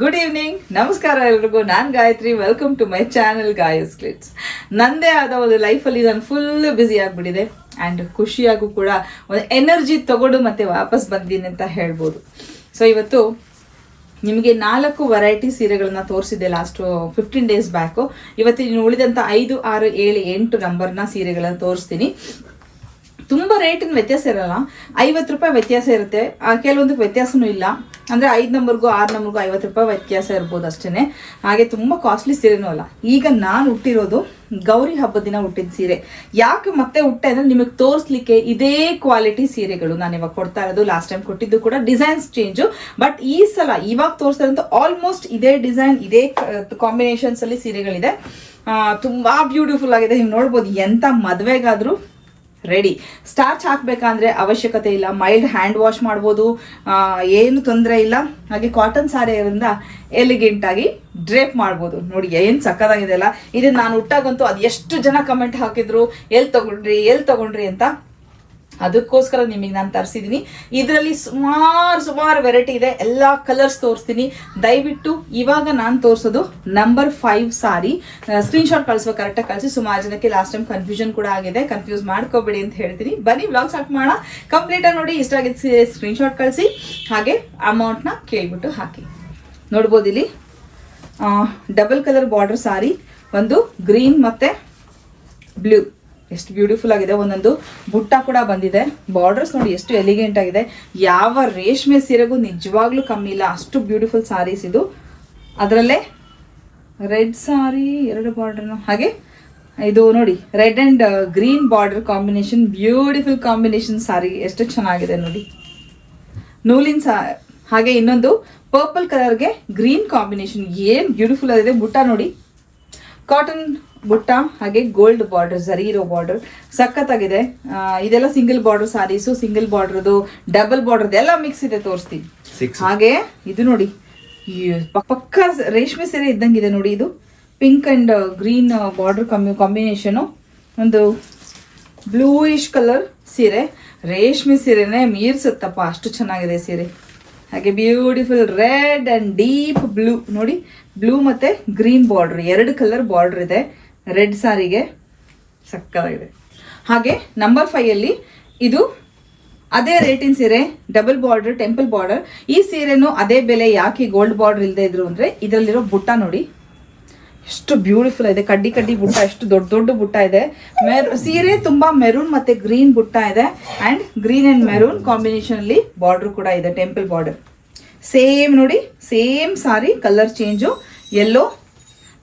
Good evening ನಮಸ್ಕಾರ ಎಲ್ರಿಗೂ. ನಾನು Gayathri. Welcome to my channel ಗಾಯಸ್ ಕ್ಲಿಟ್ಸ್ ನಂದೇ ಆದ ಒಂದು ಲೈಫಲ್ಲಿ ನಾನು ಫುಲ್ ಬ್ಯುಸಿ ಆಗಿಬಿಟ್ಟಿದೆ. ಆ್ಯಂಡ್ ಖುಷಿಯಾಗೂ ಕೂಡ ಒಂದು ಎನರ್ಜಿ ತಗೊಂಡು ಮತ್ತೆ ವಾಪಸ್ ಬಂದಿದ್ದೀನಿ ಅಂತ ಹೇಳ್ಬೋದು. ಸೊ ಇವತ್ತು ನಿಮಗೆ ನಾಲ್ಕು ವೆರೈಟಿ ಸೀರೆಗಳನ್ನ ತೋರಿಸಿದ್ದೆ ಲಾಸ್ಟ್ ಫಿಫ್ಟೀನ್ ಡೇಸ್ ಬ್ಯಾಕು ಇವತ್ತು ನೀನು ಉಳಿದಂಥ ಐದು, ಆರು, ಏಳು, ಎಂಟು ನಂಬರ್ನ ಸೀರೆಗಳನ್ನ ತೋರಿಸ್ತೀನಿ. ತುಂಬ ರೇಟಿನ ವ್ಯತ್ಯಾಸ ಇರಲ್ಲ. ಐವತ್ತು ರೂಪಾಯಿ ವ್ಯತ್ಯಾಸ ಇರುತ್ತೆ. ಆ, ಕೆಲವೊಂದಕ್ಕೆ ವ್ಯತ್ಯಾಸನೂ ಇಲ್ಲ. ಅಂದರೆ ಐದು ನಂಬರ್ಗೂ ಆರು ನಂಬರ್ಗೂ ಐವತ್ತು ರೂಪಾಯಿ ವ್ಯತ್ಯಾಸ ಇರ್ಬೋದು ಅಷ್ಟೇ ಹಾಗೆ ತುಂಬ ಕಾಸ್ಟ್ಲಿ ಸೀರೆನೂ ಅಲ್ಲ. ಈಗ ನಾನು ಹುಟ್ಟಿರೋದು ಗೌರಿ ಹಬ್ಬದ ದಿನ ಹುಟ್ಟಿದ ಸೀರೆ. ಯಾಕೆ ಮತ್ತೆ ಹುಟ್ಟೆ ಅಂದರೆ ನಿಮಗೆ ತೋರಿಸ್ಲಿಕ್ಕೆ ಇದೇ ಕ್ವಾಲಿಟಿ ಸೀರೆಗಳು ನಾನು ಇವಾಗ ಕೊಡ್ತಾ ಇರೋದು. ಲಾಸ್ಟ್ ಟೈಮ್ ಕೊಟ್ಟಿದ್ದು ಕೂಡ ಡಿಸೈನ್ಸ್ ಚೇಂಜು ಬಟ್ ಈ ಸಲ ಇವಾಗ ತೋರಿಸ್ತಾ ಆಲ್ಮೋಸ್ಟ್ ಇದೇ ಡಿಸೈನ್ ಇದೇ ಕಾಂಬಿನೇಷನ್ಸ್ ಅಲ್ಲಿ ಸೀರೆಗಳಿದೆ. ತುಂಬ ಬ್ಯೂಟಿಫುಲ್ ಆಗಿದೆ. ನೀವು ನೋಡ್ಬೋದು ಎಂತ ಮದುವೆಗಾದ್ರೂ ರೆಡಿ ಸ್ಟಾರ್ಚ್ ಹಾಕಬೇಕಂದ್ರೆ ಅವಶ್ಯಕತೆ ಇಲ್ಲ. ಮೈಲ್ಡ್ ಹ್ಯಾಂಡ್ ವಾಶ್ ಮಾಡ್ಬೋದು. ಏನು ತೊಂದರೆ ಇಲ್ಲ. ಹಾಗೆ ಕಾಟನ್ ಸಾರಿ ಇರೋದ್ರಿಂದ ಎಲಿಗೆಂಟ್ ಆಗಿ ಡ್ರೇಪ್ ಮಾಡ್ಬೋದು. ನೋಡಿ, ಏನು ಸಕ್ಕದಾಗಿದೆ ಅಲ್ಲ. ಇದನ್ನು ನಾನು ಹುಟ್ಟಾಗಂತೂ ಅದು ಎಷ್ಟು ಜನ ಕಮೆಂಟ್ ಹಾಕಿದ್ರು? ಎಲ್ಲಿ ತಗೊಂಡ್ರಿ? ಎಲ್ಲಿ ತಗೊಂಡ್ರಿ ಅಂತ ಅದಕ್ಕೋಸ್ಕರ ನಿಮಗೆ ನಾನು ತರಿಸಿದ್ದೀನಿ ಇದರಲ್ಲಿ ಸುಮಾರು ಸುಮಾರು ವೆರೈಟಿ ಇದೆ. ಎಲ್ಲ ಕಲರ್ಸ್ ತೋರಿಸ್ತೀನಿ. ದಯವಿಟ್ಟು ಇವಾಗ ನಾನು ತೋರಿಸೋದು ನಂಬರ್ ಫೈವ್ ಸಾರಿ ಸ್ಕ್ರೀನ್ಶಾಟ್ ಕಳಿಸುವ ಕರೆಕ್ಟಾಗಿ ಕಳಿಸಿ. ಸುಮಾರು ಜನಕ್ಕೆ ಲಾಸ್ಟ್ ಟೈಮ್ ಕನ್ಫ್ಯೂಷನ್ ಕೂಡ ಆಗಿದೆ. ಕನ್ಫ್ಯೂಸ್ ಮಾಡ್ಕೋಬೇಡಿ ಅಂತ ಹೇಳ್ತೀನಿ. ಬನ್ನಿ ಬ್ಲಾಗ್ ಸ್ಟಾರ್ಟ್ ಮಾಡೋಣ. ಕಂಪ್ಲೀಟಾಗಿ ನೋಡಿ, ಇಷ್ಟ ಆಗಿದ್ದು ಸ್ಕ್ರೀನ್ಶಾಟ್ ಕಳಿಸಿ. ಹಾಗೆ ಅಮೌಂಟ್ನ ಕೇಳಿಬಿಟ್ಟು ಹಾಕಿ. ನೋಡ್ಬೋದು ಇಲ್ಲಿ. ಡಬಲ್ ಕಲರ್ ಬಾರ್ಡರ್ ಸಾರಿ ಒಂದು ಗ್ರೀನ್ ಮತ್ತು ಬ್ಲೂ ಎಷ್ಟು ಬ್ಯೂಟಿಫುಲ್ ಆಗಿದೆ. ಒಂದೊಂದು ಬುಟ್ಟ ಕೂಡ ಬಂದಿದೆ. ಬಾರ್ಡರ್ಸ್ ನೋಡಿ ಎಷ್ಟು ಎಲಿಗೆಂಟ್ ಆಗಿದೆ. ಯಾವ ರೇಷ್ಮೆ ಸೀರೆಗೂ ನಿಜವಾಗ್ಲೂ ಕಮ್ಮಿ ಇಲ್ಲ. ಅಷ್ಟು ಬ್ಯೂಟಿಫುಲ್ ಸಾರೀಸ್ ಇದು. ಅದರಲ್ಲೇ ರೆಡ್ ಸಾರಿ, ಎರಡು ಬಾರ್ಡರ್ನು ಹಾಗೆ ಇದು ನೋಡಿ, red and green border combination beautiful combination sari ಎಷ್ಟು ಚೆನ್ನಾಗಿದೆ ನೋಡಿ. ನೂಲಿನ ಸಾ, ಹಾಗೆ ಇನ್ನೊಂದು ಪರ್ಪಲ್ ಕಲರ್ಗೆ ಗ್ರೀನ್ ಕಾಂಬಿನೇಷನ್ ಏನು ಬ್ಯೂಟಿಫುಲ್ ಆಗಿದೆ. ಬುಟ್ಟ ನೋಡಿ. ಕಾಟನ್ ಬುಟ್ಟ ಹಾಗೆ ಗೋಲ್ಡ್ ಬಾರ್ಡರ್ ಸರಿ ಇರೋ ಬಾರ್ಡರ್ ಸಖತ್ತಾಗಿದೆ. ಇದೆಲ್ಲ ಸಿಂಗಲ್ ಬಾರ್ಡರ್ ಸಾರೀಸು ಸಿಂಗಲ್ ಬಾರ್ಡರ್ದು ಡಬಲ್ ಬಾರ್ಡರ್ ಎಲ್ಲ ಮಿಕ್ಸ್ ಇದೆ ತೋರಿಸ್ತೀನಿ. ಹಾಗೆ ಇದು ನೋಡಿ. ಪಕ್ಕ ರೇಷ್ಮೆ ಸೀರೆ ಇದ್ದಂಗಿದೆ ನೋಡಿ ಇದು. ಪಿಂಕ್ ಅಂಡ್ ಗ್ರೀನ್ ಬಾರ್ಡರ್ ಕಮ್ಮಿ ಕಾಂಬಿನೇಷನು ಒಂದು ಬ್ಲೂಯಿಶ್ ಕಲರ್ ಸೀರೆ. ರೇಷ್ಮೆ ಸೀರೆನೇ ಮೀರ್ಸುತ್ತಪ್ಪ ಅಷ್ಟು ಚೆನ್ನಾಗಿದೆ ಸೀರೆ. ಹಾಗೆ beautiful red and deep blue ನೋಡಿ ಬ್ಲೂ ಮತ್ತೆ ಗ್ರೀನ್ ಬಾರ್ಡರ್ ಎರಡು ಕಲರ್ ಬಾರ್ಡರ್ ಇದೆ. ರೆಡ್ ಸಾರಿಗೆ ಸಕ್ಕತ್ತಾಗಿದೆ ಹಾಗೆ ನಂಬರ್ ಫೈಯಲ್ಲಿ ಇದು ಅದೇ ರೇಟಿನ ಸೀರೆ ಡಬಲ್ ಬಾರ್ಡರ್ ಟೆಂಪಲ್ ಬಾರ್ಡರ್ ಈ ಸೀರೆನೂ ಅದೇ ಬೆಲೆ, ಯಾಕೆ ಗೋಲ್ಡ್ ಬಾರ್ಡರ್ ಇಲ್ಲದೆ ಇದ್ರು ಅಂದರೆ ಇದರಲ್ಲಿರೋ ಬುಟ್ಟ ನೋಡಿ. ಎಷ್ಟು ಬ್ಯೂಟಿಫುಲ್ ಇದೆ ಕಡ್ಡಿ ಕಡ್ಡಿ ಬುಟ್ಟ, ಎಷ್ಟು ದೊಡ್ಡ ದೊಡ್ಡ ಬುಟ್ಟ ಇದೆ. ಮೆರ್ ಸೀರೆ ತುಂಬ ಮೆರೂನ್ ಮತ್ತು ಗ್ರೀನ್ ಬುಟ್ಟ ಇದೆ. ಆ್ಯಂಡ್ ಗ್ರೀನ್ ಆ್ಯಂಡ್ ಮೆರೂನ್ ಕಾಂಬಿನೇಷನಲ್ಲಿ ಬಾರ್ಡರ್ ಕೂಡ ಇದೆ ಟೆಂಪಲ್ ಬಾರ್ಡರ್ ಸೇಮ್ ನೋಡಿ same sari colour change yellow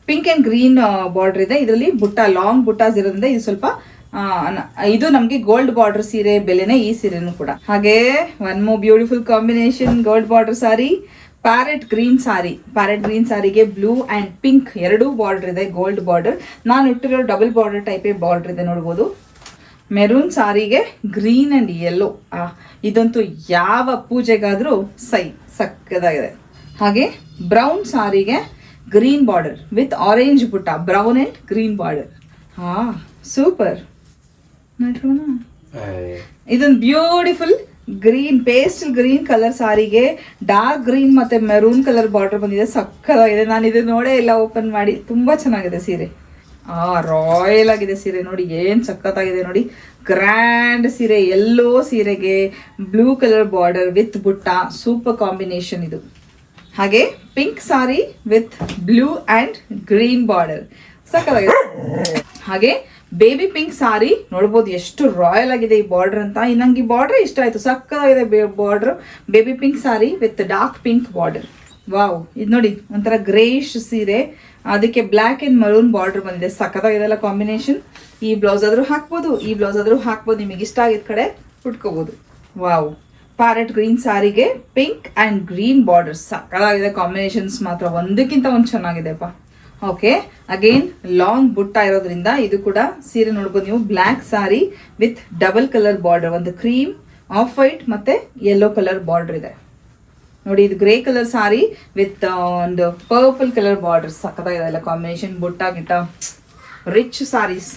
pink and green border ಇದೆ. ಇದರಲ್ಲಿ ಬುಟ್ಟ ಲಾಂಗ್ ಬುಟ್ಟಾಸ್ ಇರೋದ್ರಿಂದ ಇದು ಸ್ವಲ್ಪ ಇದು ನಮಗೆ ಗೋಲ್ಡ್ ಬಾರ್ಡರ್ ಸೀರೆ ಬೆಲೆನೇ ಈ ಸೀರೆನೂ ಕೂಡ. ಹಾಗೆ one more beautiful combination gold border sari parrot green sari parrot green ಸಾರಿಗೆ ಬ್ಲೂ ಅಂಡ್ ಪಿಂಕ್ ಎರಡೂ ಬಾರ್ಡರ್ ಇದೆ ಗೋಲ್ಡ್ ಬಾರ್ಡರ್ ನಾನು ಇಟ್ಟಿರೋ ಡಬಲ್ ಬಾರ್ಡರ್ ಟೈಪೇ ಬಾರ್ಡರ್ ಇದೆ ನೋಡ್ಬೋದು. ಮೆರೂನ್ ಸಾರಿಗೆ ಗ್ರೀನ್ ಅಂಡ್ ಯೆಲ್ಲೋ ಇದಂತೂ ಯಾವ ಪೂಜೆಗಾದರೂ ಸೈ, ಸಕ್ಕದಾಗಿದೆ. ಹಾಗೆ ಬ್ರೌನ್ ಸಾರಿಗೆ ಗ್ರೀನ್ ಬಾರ್ಡರ್ ವಿತ್ ಆರೆಂಜ್ ಬುಟ್ಟ ಬ್ರೌನ್ ಅಂಡ್ ಗ್ರೀನ್ ಬಾರ್ಡರ್ ಹಾ ಸೂಪರ್ ನೋಡ್ರೋಣ ಇದೊಂದು beautiful green pastel green colour ಸಾರಿಗೆ ಡಾರ್ಕ್ ಗ್ರೀನ್ ಮತ್ತೆ ಮೆರೂನ್ ಕಲರ್ ಬಾರ್ಡರ್ ಬಂದಿದೆ. ಸಕ್ಕದಾಗಿದೆ ನಾನು ಇದು ನೋಡೇ ಇಲ್ಲ ಓಪನ್ ಮಾಡಿ. ತುಂಬಾ ಚೆನ್ನಾಗಿದೆ ಸೀರೆ. ಆ ರಾಯಲ್ ಆಗಿದೆ ಸೀರೆ ನೋಡಿ. ಏನ್ ಸಖತ್ತಾಗಿದೆ ನೋಡಿ. ಗ್ರ್ಯಾಂಡ್ ಸೀರೆ ಎಲ್ಲೋ ಸೀರೆಗೆ ಬ್ಲೂ ಕಲರ್ ಬಾರ್ಡರ್ ವಿತ್ ಬುಟ್ಟ ಸೂಪರ್ ಕಾಂಬಿನೇಷನ್ ಇದು. ಹಾಗೆ pink sari with blue and green border ಸಕ್ಕತ್ತಾಗಿದೆ ಹಾಗೆ ಬೇಬಿ ಪಿಂಕ್ ಸಾರಿ ನೋಡ್ಬೋದು ಎಷ್ಟು ರಾಯಲ್ ಆಗಿದೆ ಈ ಬಾರ್ಡರ್ ಅಂತ. ನಂಗೆ ಈ ಬಾರ್ಡರ್ ಇಷ್ಟ ಆಯ್ತು. ಸಕ್ಕದಾಗಿದೆ border baby pink sari with dark pink border wow ಇದು ನೋಡಿ, ಒಂಥರ ಗ್ರೇಷ್ ಸೀರೆ. ಅದಕ್ಕೆ ಬ್ಲ್ಯಾಕ್ ಅಂಡ್ ಮರೂನ್ ಬಾರ್ಡರ್ ಬಂದಿದೆ. ಸಕ್ಕದಾಗಿದೆಲ್ಲ ಕಾಂಬಿನೇಷನ್ ಈ ಬ್ಲೌಸ್ ಆದರೂ ಹಾಕ್ಬೋದು, ಈ ಬ್ಲೌಸ್ ಆದರೂ ಹಾಕ್ಬೋದು. ನಿಮಗೆ ಇಷ್ಟ ಆಗಿದ ಕಡೆ ಉಟ್ಕೋಬೋದು. ವಾವ್ ಪ್ಯಾರೆಟ್ ಗ್ರೀನ್ ಸಾರಿಗೆ ಪಿಂಕ್ ಅಂಡ್ ಗ್ರೀನ್ ಬಾರ್ಡರ್ ಸಕ್ಕದಾಗಿದೆ ಕಾಂಬಿನೇಷನ್ಸ್ ಮಾತ್ರ. ಒಂದಕ್ಕಿಂತ ಒಂದು ಚೆನ್ನಾಗಿದೆಪ್ಪ ಓಕೆ ಅಗೇನ್ ಲಾಂಗ್ ಬುಟ್ಟ ಇರೋದ್ರಿಂದ ಇದು ಕೂಡ ಸೀರೆ ನೋಡ್ಬೋದು ನೀವು. Black sari with double colour border ಒಂದು ಕ್ರೀಮ್ ಆಫ್ ವೈಟ್ ಮತ್ತೆ ಯೆಲ್ಲೋ ಕಲರ್ ಬಾರ್ಡರ್ ಇದೆ. ನೋಡಿ, ಇದು ಗ್ರೇ ಕಲರ್ ಸಾರಿ ವಿತ್ ಒಂದು ಪರ್ಪಲ್ ಕಲರ್ ಬಾರ್ಡರ್ ಸಕ್ಕದಾಗಿದೆ ಅಲ್ಲ ಕಾಂಬಿನೇಷನ್ ಬುಟ್ಟ ಗಿಟ್ಟ. ರಿಚ್ ಸಾರೀಸ್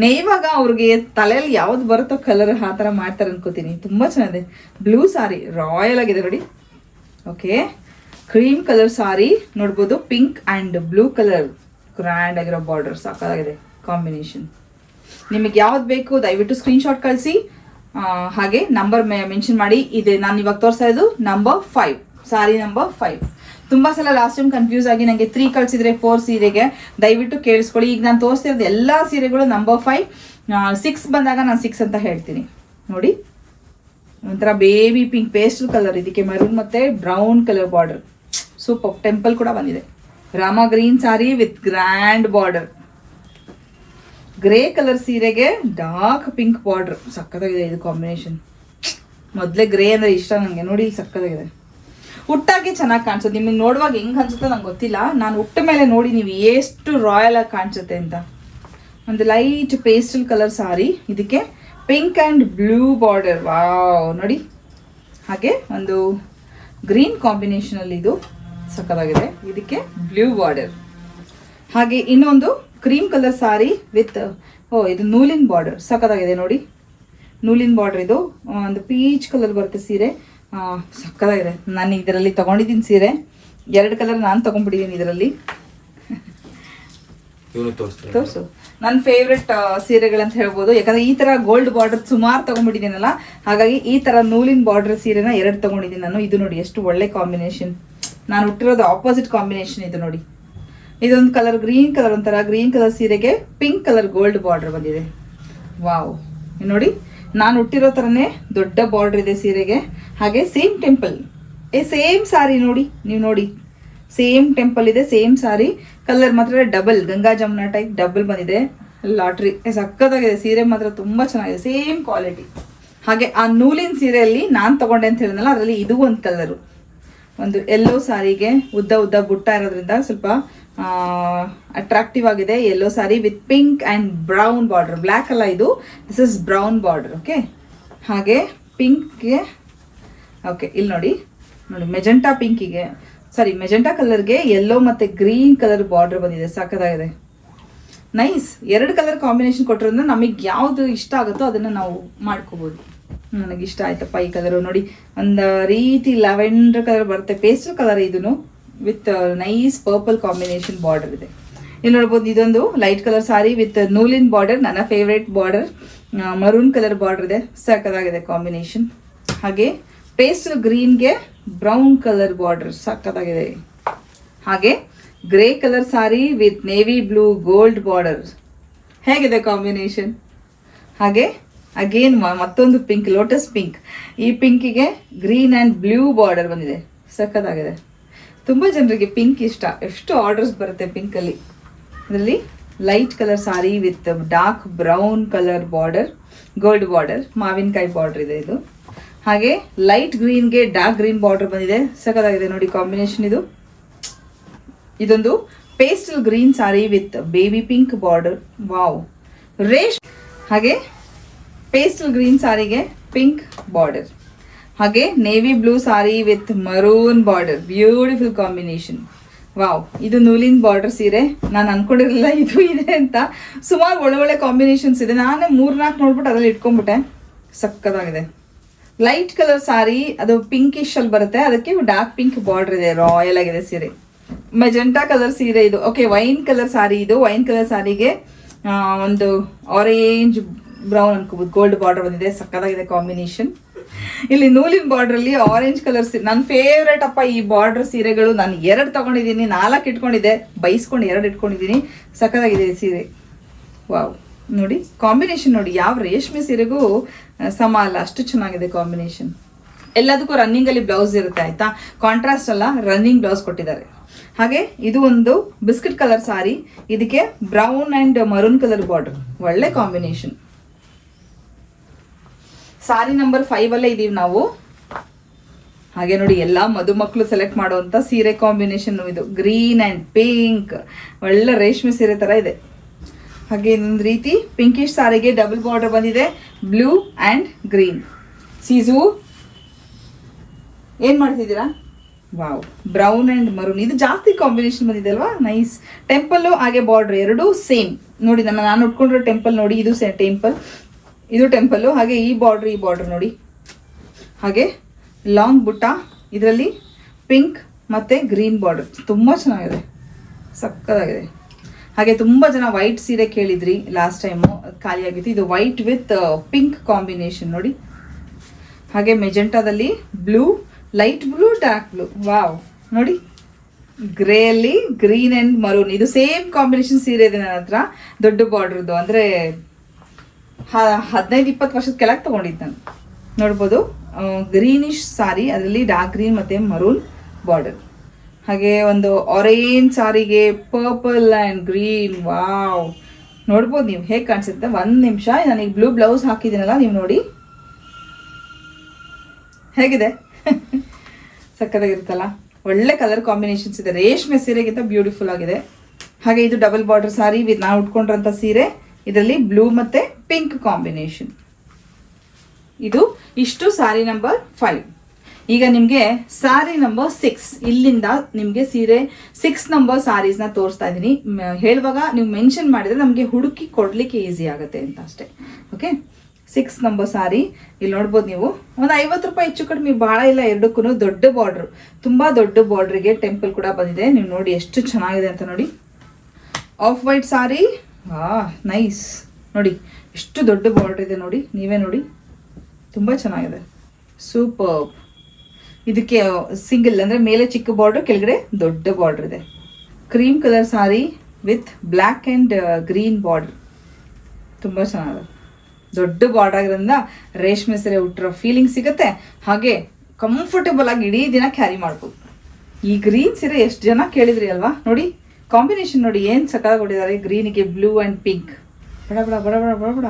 ನೇಯ್ವಾಗ ಅವ್ರಿಗೆ ತಲೆಯಲ್ಲಿ ಯಾವ್ದು ಬರುತ್ತೋ ಕಲರ್ ಆ ಥರ ಮಾಡ್ತಾರೆ ಅನ್ಕೋತೀನಿ. ತುಂಬಾ ಚೆನ್ನಾಗಿದೆ. ಬ್ಲೂ ಸಾರಿ ರಾಯಲ್ ಆಗಿದೆ ನೋಡಿ. ಓಕೆ ಕ್ರೀಮ್ ಕಲರ್ ಸಾರಿ ನೋಡ್ಬೋದು pink and blue colour grand ಆಗಿರೋ ಬಾರ್ಡರ್ ಸಾಕಾಗಿದೆ ಕಾಂಬಿನೇಷನ್ ನಿಮಗೆ ಯಾವ್ದು ಬೇಕು, ದಯವಿಟ್ಟು ಸ್ಕ್ರೀನ್ಶಾಟ್ ಕಳಿಸಿ. ಹಾಗೆ ನಂಬರ್ ಮೆನ್ಷನ್ ಮಾಡಿ. ಇದೆ, ನಾನು ಇವಾಗ ತೋರಿಸ್ತಾ ಇರೋದು number five sari number five ತುಂಬ ಸಲ ಲಾಸ್ಟ್ ಟೈಮ್ ಕನ್ಫ್ಯೂಸ್ ಆಗಿ ನನಗೆ ತ್ರೀ ಕಳಿಸಿದ್ರೆ ಫೋರ್ ಸೀರೆಗೆ. ದಯವಿಟ್ಟು ಕೇಳಿಸ್ಕೊಳ್ಳಿ. ಈಗ ನಾನು ತೋರಿಸ್ತಿರೋದು ಎಲ್ಲ ಸೀರೆಗಳು ನಂಬರ್ ಫೈವ್ ಸಿಕ್ಸ್ ಬಂದಾಗ ನಾನು ಸಿಕ್ಸ್ ಅಂತ ಹೇಳ್ತೀನಿ. ನೋಡಿ. ಒಂಥರ ಬೇಬಿ ಪಿಂಕ್ ಪೇಸ್ಟಲ್ ಕಲರ್ ಇದಕ್ಕೆ ಮರೂನ್ ಮತ್ತೆ brown colour border super temple ಕೂಡ ಬಂದಿದೆ. Rama green sari with grand border grey colour ಸೀರೆಗೆ ಡಾರ್ಕ್ ಪಿಂಕ್ ಬಾರ್ಡರ್ ಸಕ್ಕತ್ತಾಗಿದೆ ಇದು ಕಾಂಬಿನೇಷನ್ ಮೊದಲೇ ಗ್ರೇ ಅಂದ್ರೆ ಇಷ್ಟ ನನಗೆ ನೋಡಿ ಸಕ್ಕತ್ತಾಗಿದೆ ಉಟ್ಟಾಗೆ ಚೆನ್ನಾಗಿ ಕಾಣಿಸುತ್ತೆ. ನಿಮಗೆ ನೋಡುವಾಗ ಹೆಂಗ್ ಅನ್ಸುತ್ತೆ ನಂಗೆ ಗೊತ್ತಿಲ್ಲ. ನಾನು ಉಟ್ಟ ಮೇಲೆ ನೋಡಿ ನೀವು ಎಷ್ಟು ರಾಯಲ್ ಆಗಿ ಕಾಣಿಸುತ್ತೆ ಅಂತ. ಒಂದು ಲೈಟ್ ಪೇಸ್ಟಲ್ ಕಲರ್ ಸಾರಿ ಇದಕ್ಕೆ pink and blue border wow ನೋಡಿ. ಹಾಗೆ ಒಂದು ಗ್ರೀನ್ ಕಾಂಬಿನೇಷನಲ್ಲಿ ಇದು ಸಕ್ಕದಾಗಿದೆ ಇದಕ್ಕೆ ಬ್ಲೂ ಬಾರ್ಡರ್ ಹಾಗೆ ಇನ್ನೊಂದು ಕ್ರೀಮ್ ಕಲರ್ ಸಾರಿ ವಿತ್ ಓ, ಇದು ನೂಲಿನ್ ಬಾರ್ಡರ್ ಸಕ್ಕದಾಗಿದೆ ನೋಡಿ. ನೂಲಿನ್ ಬಾರ್ಡರ್ ಇದು, ಒಂದು ಪೀಚ್ ಕಲರ್ ಬರುತ್ತೆ ಸೀರೆ. ಆ, ಸಕ್ಕತ್ತಾಗಿದೆ ನಾನು ಇದರಲ್ಲಿ ತಗೊಂಡಿದ್ದೀನಿ ಸೀರೆ. ಎರಡು ಕಲರ್ ನಾನು ತಗೊಂಡ್ಬಿಟ್ಟಿದ್ದೀನಿ ಇದರಲ್ಲಿ. ತೋರಿಸು. ನನ್ನ ಫೇವ್ರೆಟ್ ಸೀರೆಗಳಂತ ಹೇಳ್ಬೋದು. ಯಾಕಂದ್ರೆ ಈ ತರ ಗೋಲ್ಡ್ ಬಾರ್ಡರ್ ಸುಮಾರು ತಗೊಂಡ್ಬಿಟ್ಟಿದ್ದೀನಲ್ಲ ಹಾಗಾಗಿ ಈ ತರ ನೂಲಿನ ಬಾರ್ಡರ್ ಸೀರೆನ ಎರಡು ತಗೊಂಡಿದ್ದೀನಿ ನಾನು. ಇದು ನೋಡಿ ಎಷ್ಟು ಒಳ್ಳೆ ಕಾಂಬಿನೇಷನ್ ನಾನು ಹುಟ್ಟಿರೋದು ಆಪೋಸಿಟ್ ಕಾಂಬಿನೇಷನ್ ಇದು ನೋಡಿ. ಇದೊಂದು ಕಲರ್ ಗ್ರೀನ್ ಕಲರ್ ಒಂಥರ. ಗ್ರೀನ್ ಕಲರ್ ಸೀರೆಗೆ ಪಿಂಕ್ ಕಲರ್ ಗೋಲ್ಡ್ ಬಾರ್ಡರ್ ಬಂದಿದೆ. ವಾವ್ ನೋಡಿ ನಾನು ಹುಟ್ಟಿರೋ ಥರನೇ ದೊಡ್ಡ ಬಾರ್ಡ್ರ್ ಇದೆ ಸೀರೆಗೆ. ಹಾಗೆ ಸೇಮ್ ಟೆಂಪಲ್ ಏ ಸೇಮ್ ಸಾರಿ ನೋಡಿ, ನೀವು ನೋಡಿ. ಸೇಮ್ ಟೆಂಪಲ್ ಇದೆ ಸೇಮ್ ಸಾರಿ ಕಲರ್ ಮಾತ್ರ double Ganga Jamuna type double ಬಂದಿದೆ. ಲಾಟ್ರಿ ಸಕ್ಕತ್ತಾಗಿದೆ ಸೀರೆ ಮಾತ್ರ ತುಂಬ ಚೆನ್ನಾಗಿದೆ ಸೇಮ್ ಕ್ವಾಲಿಟಿ ಹಾಗೆ ಆ ನೂಲಿನ ಸೀರೆಯಲ್ಲಿ ನಾನು ತಗೊಂಡೆ ಅಂತ ಹೇಳಿದ್ನಲ್ಲ, ಅದರಲ್ಲಿ ಇದು ಒಂದು ಕಲರು ಒಂದು ಎಲ್ಲೋ ಸಾರಿಗೆ ಉದ್ದ ಉದ್ದ ಬುಟ್ಟ ಇರೋದ್ರಿಂದ ಸ್ವಲ್ಪ ಅಟ್ರಾಕ್ಟಿವ್ ಆಗಿದೆ. Yellow sari with pink and brown border black ಅಲ್ಲ ಇದು. This is brown border okay ಹಾಗೆ ಪಿಂಕ್ಗೆ ಓಕೆ ಇಲ್ಲಿ ನೋಡಿ. ನೋಡಿ ಮೆಜೆಂಟಾ ಪಿಂಕಿಗೆ ಸಾರಿ ಮೆಜೆಂಟಾ ಕಲರ್ಗೆ ಯೆಲ್ಲೋ ಮತ್ತು ಗ್ರೀನ್ ಕಲರ್ ಬಾರ್ಡರ್ ಬಂದಿದೆ. ಸಾಕದಾಗಿದೆ ನೈಸ್ ಎರಡು ಕಲರ್ ಕಾಂಬಿನೇಷನ್ ಕೊಟ್ಟಿರೋದ್ರಿಂದ ನಮಗೆ ಯಾವುದು ಇಷ್ಟ ಆಗುತ್ತೋ ಅದನ್ನು ನಾವು ಮಾಡ್ಕೋಬೋದು. ನನಗೆ ಇಷ್ಟ ಆಯ್ತಪ್ಪ ಈ ಕಲರು ನೋಡಿ, ಒಂದು ರೀತಿ ಲ್ಯಾವೆಂಡರ್ ಕಲರ್ ಬರುತ್ತೆ. ಪೇಸ್ಟಲ್ ಕಲರ್ ಇದನ್ನು with nice purple combination border ಇದೆ. ಇಲ್ಲಿ ನೋಡ್ಬೋದು ಇದೊಂದು ಲೈಟ್ ಕಲರ್ ಸಾರಿ ವಿತ್ ನೂಲಿನ್ ಬಾರ್ಡರ್ ನನ್ನ favourite border maroon colour border ಇದೆ. ಸಕ್ಕದಾಗಿದೆ ಕಾಂಬಿನೇಷನ್ ಹಾಗೆ ಪೇಸ್ಟಲ್ ಗ್ರೀನ್ಗೆ ಬ್ರೌನ್ ಕಲರ್ ಬಾರ್ಡರ್ ಸಕ್ಕದಾಗಿದೆ ಹಾಗೆ grey colour sari with navy blue gold border ಹೇಗಿದೆ ಕಾಂಬಿನೇಷನ್ ಹಾಗೆ ಅಗೇನ್ ಮತ್ತೊಂದು ಪಿಂಕ್ ಲೋಟಸ್ ಪಿಂಕ್ ಈ ಪಿಂಕಿಗೆ ಗ್ರೀನ್ ಆ್ಯಂಡ್ ಬ್ಲೂ ಬಾರ್ಡರ್ ಬಂದಿದೆ. ಸಕ್ಕತ್ತಾಗಿದೆ ತುಂಬ ಜನರಿಗೆ ಪಿಂಕ್ ಇಷ್ಟ. ಎಷ್ಟು ಆರ್ಡರ್ಸ್ ಬರುತ್ತೆ ಪಿಂಕಲ್ಲಿ ಇದರಲ್ಲಿ light colour sari with dark brown colour border gold border ಮಾವಿನಕಾಯಿ ಬಾರ್ಡರ್ ಇದೆ ಇದು. ಹಾಗೆ ಲೈಟ್ ಗ್ರೀನ್ಗೆ ಡಾರ್ಕ್ ಗ್ರೀನ್ ಬಾರ್ಡರ್ ಬಂದಿದೆ. ಸಖತ್ತಾಗಿದೆ ನೋಡಿ ಕಾಂಬಿನೇಷನ್ ಇದು. ಇದೊಂದು pastel green sari with baby pink border wow ರೇಷ್ ಹಾಗೆ ಪೇಸ್ಟಲ್ ಗ್ರೀನ್ ಸಾರಿಗೆ ಪಿಂಕ್ ಬಾರ್ಡರ್ ಹಾಗೆ navy blue sari with maroon border beautiful combination wow ಇದು ನೂಲಿನ ಬಾರ್ಡರ್ ಸೀರೆ. ನಾನು ಅನ್ಕೊಂಡಿರಲಿಲ್ಲ ಇದು ಇದೆ ಅಂತ. ಸುಮಾರು ಒಳ್ಳೆ ಒಳ್ಳೆ ಕಾಂಬಿನೇಷನ್ಸ್ ಇದೆ. ನಾನೇ ಮೂರ್ನಾಲ್ಕು ನೋಡ್ಬಿಟ್ಟು ಅದ್ರಲ್ಲಿ ಇಟ್ಕೊಂಡ್ಬಿಟ್ಟೆ. ಸಕ್ಕದಾಗಿದೆ. ಲೈಟ್ ಕಲರ್ ಸಾರಿ ಅದು ಪಿಂಕಿಶ್ ಅಲ್ಲಿ ಬರುತ್ತೆ. ಅದಕ್ಕೆ ಡಾರ್ಕ್ ಪಿಂಕ್ ಬಾರ್ಡರ್ ಇದೆ. ರಾಯಲ್ ಆಗಿದೆ ಸೀರೆ. ಮೆಜೆಂಟಾ ಕಲರ್ ಸೀರೆ ಇದು. ಓಕೆ ವೈನ್ ಕಲರ್ ಸಾರಿ ಇದು. ವೈನ್ ಕಲರ್ ಸಾರಿಗೆ ಒಂದು ಆರೆಂಜ್ ಬ್ರೌನ್ ಅನ್ಕೋಬಹುದು ಗೋಲ್ಡ್ ಬಾರ್ಡರ್ ಬಂದಿದೆ. ಸಕ್ಕದಾಗಿದೆ ಕಾಂಬಿನೇಷನ್ ಇಲ್ಲಿ ನೂಲಿನ ಬಾರ್ಡರ್ ಅಲ್ಲಿ ಆರೆಂಜ್ ಕಲರ್ ಸೀರೆ ನನ್ನ ಫೇವ್ರೇಟ್ ಅಪ್ಪ ಈ ಬಾರ್ಡರ್ ಸೀರೆಗಳು. ನಾನು ಎರಡು ತಗೊಂಡಿದ್ದೀನಿ, ನಾಲ್ಕು ಇಟ್ಕೊಂಡಿದ್ದೆ. ಬೈಸ್ಕೊಂಡು ಎರಡು ಇಟ್ಕೊಂಡಿದ್ದೀನಿ. ಸಖತ್ತಾಗಿದೆ ಸೀರೆ. ವಾವ್ ನೋಡಿ ಕಾಂಬಿನೇಷನ್ ನೋಡಿ, ಯಾವ ರೇಷ್ಮೆ ಸೀರೆಗೂ ಸಮ ಅಲ್ಲ ಅಷ್ಟು ಚೆನ್ನಾಗಿದೆ ಕಾಂಬಿನೇಷನ್ ಎಲ್ಲದಕ್ಕೂ ರನ್ನಿಂಗ್ ಅಲ್ಲಿ ಬ್ಲೌಸ್ ಇರುತ್ತೆ, ಆಯ್ತಾ? ಕಾಂಟ್ರಾಸ್ಟ್ ಅಲ್ಲ ರನ್ನಿಂಗ್ ಬ್ಲೌಸ್ ಕೊಟ್ಟಿದ್ದಾರೆ. ಹಾಗೆ, ಇದು ಒಂದು ಬಿಸ್ಕೆಟ್ ಕಲರ್ ಸಾರಿ ಇದಕ್ಕೆ brown and maroon colour border ಒಳ್ಳೆ ಕಾಂಬಿನೇಷನ್ ಸಾರಿ ನಂಬರ್ ಫೈವ್ ಅಲ್ಲೇ ಇದೀವಿ ನಾವು. ಹಾಗೆ ನೋಡಿ, ಎಲ್ಲ ಮದುಮಕ್ಕಳು ಸೆಲೆಕ್ಟ್ ಮಾಡುವಂಥ ಸೀರೆ ಕಾಂಬಿನೇಷನ್ ಇದು. ಗ್ರೀನ್ ಅಂಡ್ ಪಿಂಕ್ ಒಳ್ಳೆ ರೇಷ್ಮೆ ಸೀರೆ ತರ ಇದೆ. ಹಾಗೆ ಇನ್ನೊಂದು ರೀತಿ ಪಿಂಕಿಶ್ ಸಾರಿಗೆ ಡಬಲ್ ಬಾರ್ಡರ್ ಬಂದಿದೆ. ಬ್ಲೂ ಅಂಡ್ ಗ್ರೀನ್ ಸೀಸು ಏನು ಮಾಡ್ತಿದ್ದೀರಾ? ವಾವ್ ಬ್ರೌನ್ ಅಂಡ್ ಮರೂನ್ ಇದು ಜಾಸ್ತಿ ಕಾಂಬಿನೇಷನ್ ಬಂದಿದೆ ಅಲ್ವಾ? ನೈಸ್ ಟೆಂಪಲ್ ಹಾಗೆ ಬಾರ್ಡರ್ ಎರಡೂ ಸೇಮ್ ನೋಡಿ, ನನ್ನ ನಾನು ಉಟ್ಕೊಂಡಿರೋ ಟೆಂಪಲ್ ನೋಡಿ, ಇದು ಸೇ ಟೆಂಪಲ್ ಇದು ಟೆಂಪಲ್, ಹಾಗೆ ಈ ಬಾರ್ಡರ್ ಈ ಬಾರ್ಡರ್ ನೋಡಿ. ಹಾಗೆ ಲಾಂಗ್ ಬುಟ್ಟ, ಇದರಲ್ಲಿ ಪಿಂಕ್ ಮತ್ತು ಗ್ರೀನ್ ಬಾರ್ಡರ್ ತುಂಬ ಚೆನ್ನಾಗಿದೆ. ಸಕ್ಕತ್ತಾಗಿದೆ ಹಾಗೆ ತುಂಬ ಜನ ವೈಟ್ ಸೀರೆ ಕೇಳಿದ್ರಿ ಲಾಸ್ಟ್ ಟೈಮು ಖಾಲಿಯಾಗಿತ್ತು ಇದು ವೈಟ್ ವಿತ್ ಪಿಂಕ್ ಕಾಂಬಿನೇಷನ್ ನೋಡಿ. ಹಾಗೆ ಮೆಜೆಂಟಾದಲ್ಲಿ blue light blue dark blue wow ನೋಡಿ. ಗ್ರೇಯಲ್ಲಿ ಗ್ರೀನ್ ಆ್ಯಂಡ್ ಮರೂನ್ ಇದು ಸೇಮ್ ಕಾಂಬಿನೇಷನ್ ಸೀರೆ ಇದೆ ನನ್ನ ಹತ್ರ. ದೊಡ್ಡ ಬಾರ್ಡ್ರದ್ದು ಅಂದರೆ ಹದಿನೈದು, ಇಪ್ಪತ್ತು ವರ್ಷದ ಕೆಳಗೆ ತೊಗೊಂಡಿದ್ದು ನಾನು. ನೋಡ್ಬೋದು ಗ್ರೀನಿಶ್ ಸಾರಿ ಅದರಲ್ಲಿ ಡಾರ್ಕ್ ಗ್ರೀನ್ ಮತ್ತು ಮರೂನ್ ಬಾರ್ಡರ್ ಹಾಗೆ ಒಂದು ಆರೆಂಜ್ ಸಾರಿಗೆ ಪರ್ಪಲ್ ಆ್ಯಂಡ್ ಗ್ರೀನ್ ವಾವ್ ನೋಡ್ಬೋದು ನೀವು, ಹೇಗೆ ಕಾಣಿಸುತ್ತೆ? ಒಂದು ನಿಮಿಷ, ನನಗೆ ಬ್ಲೂ ಬ್ಲೌಸ್ ಹಾಕಿದ್ದೀನಲ್ಲ, ನೀವು ನೋಡಿ. ಹೇಗಿದೆ? ಸಕ್ಕತ್ತಾಗಿರುತ್ತಲ್ಲ? ಒಳ್ಳೆ ಕಲರ್ ಕಾಂಬಿನೇಷನ್ಸ್ ಇದೆ. ರೇಷ್ಮೆ ಸೀರೆಗಿಂತ ಬ್ಯೂಟಿಫುಲ್ ಆಗಿದೆ. ಹಾಗೆ ಇದು ಡಬಲ್ ಬಾರ್ಡರ್ ಸಾರಿ ವಿತ್ ನಾವು ಉಟ್ಕೊಂಡಿರೋಂಥ ಸೀರೆ. ಇದರಲ್ಲಿ ಬ್ಲೂ ಮತ್ತು ಪಿಂಕ್ ಕಾಂಬಿನೇಷನ್ ಇದು ಇಷ್ಟು ಸಾರಿ ನಂಬರ್ ಫೈವ್ ಈಗ ನಿಮಗೆ ಸಾರಿ ನಂಬರ್ ಸಿಕ್ಸ್ ಇಲ್ಲಿಂದ ನಿಮಗೆ ಸೀರೆ ಸಿಕ್ಸ್ ನಂಬರ್ ಸಾರೀಸ್ನ ತೋರಿಸ್ತಾ ಇದ್ದೀನಿ ಹೇಳುವಾಗ ನೀವು ಮೆನ್ಷನ್ ಮಾಡಿದ್ರೆ ನಮಗೆ ಹುಡುಕಿ ಕೊಡಲಿಕ್ಕೆ ಈಸಿ ಆಗುತ್ತೆ ಅಂತ ಅಷ್ಟೇ. ಓಕೆ ಸಿಕ್ಸ್ ನಂಬರ್ ಸಾರಿ ಇಲ್ಲಿ ನೋಡ್ಬೋದು ನೀವು. ಒಂದು ಐವತ್ತು ರೂಪಾಯಿ ಹೆಚ್ಚು ಕಡಿಮೆ ಭಾಳ ಇಲ್ಲ ಎರಡಕ್ಕೂ ದೊಡ್ಡ ಬಾರ್ಡ್ರು ತುಂಬ ದೊಡ್ಡ ಬಾರ್ಡ್ರಿಗೆ ಟೆಂಪಲ್ ಕೂಡ ಬಂದಿದೆ. ನೀವು ನೋಡಿ ಎಷ್ಟು ಚೆನ್ನಾಗಿದೆ ಅಂತ ನೋಡಿ. ಆಫ್ ವೈಟ್ ಸಾರಿ ನೈಸ್ ನೋಡಿ ಎಷ್ಟು ದೊಡ್ಡ ಬಾರ್ಡರ್ ಇದೆ ನೋಡಿ, ನೀವೇ ನೋಡಿ. ತುಂಬ ಚೆನ್ನಾಗಿದೆ. ಸೂಪರ್ ಇದಕ್ಕೆ ಸಿಂಗಲ್ ಅಂದರೆ ಮೇಲೆ ಚಿಕ್ಕ ಬಾರ್ಡರ್ ಕೆಳಗಡೆ ದೊಡ್ಡ ಬಾರ್ಡರ್ ಇದೆ. Cream colour sari with black and green border ತುಂಬ ಚೆನ್ನಾಗಿದೆ. ದೊಡ್ಡ ಬಾರ್ಡರ್ ಆಗಿರೋದ್ರಿಂದ ರೇಷ್ಮೆ ಸೀರೆ ಉಟ್ಟಿರೋ ಫೀಲಿಂಗ್ ಸಿಗುತ್ತೆ. ಹಾಗೆ ಕಂಫರ್ಟಬಲ್ ಆಗಿ ಇಡೀ ದಿನ ಕ್ಯಾರಿ ಮಾಡ್ಬೋದು. ಈ ಗ್ರೀನ್ ಸೀರೆ ಎಷ್ಟು ಜನ ಕೇಳಿದ್ರಿ ಅಲ್ವಾ? ನೋಡಿ ಕಾಂಬಿನೇಷನ್ ನೋಡಿ ಏನು ಸಕಾಲ ಕೊಟ್ಟಿದ್ದಾರೆ ಗ್ರೀನಿಗೆ ಬ್ಲೂ ಆ್ಯಂಡ್ ಪಿಂಕ್ ಬಡ ಬಡ ಬಡ ಬಡ ಬಡ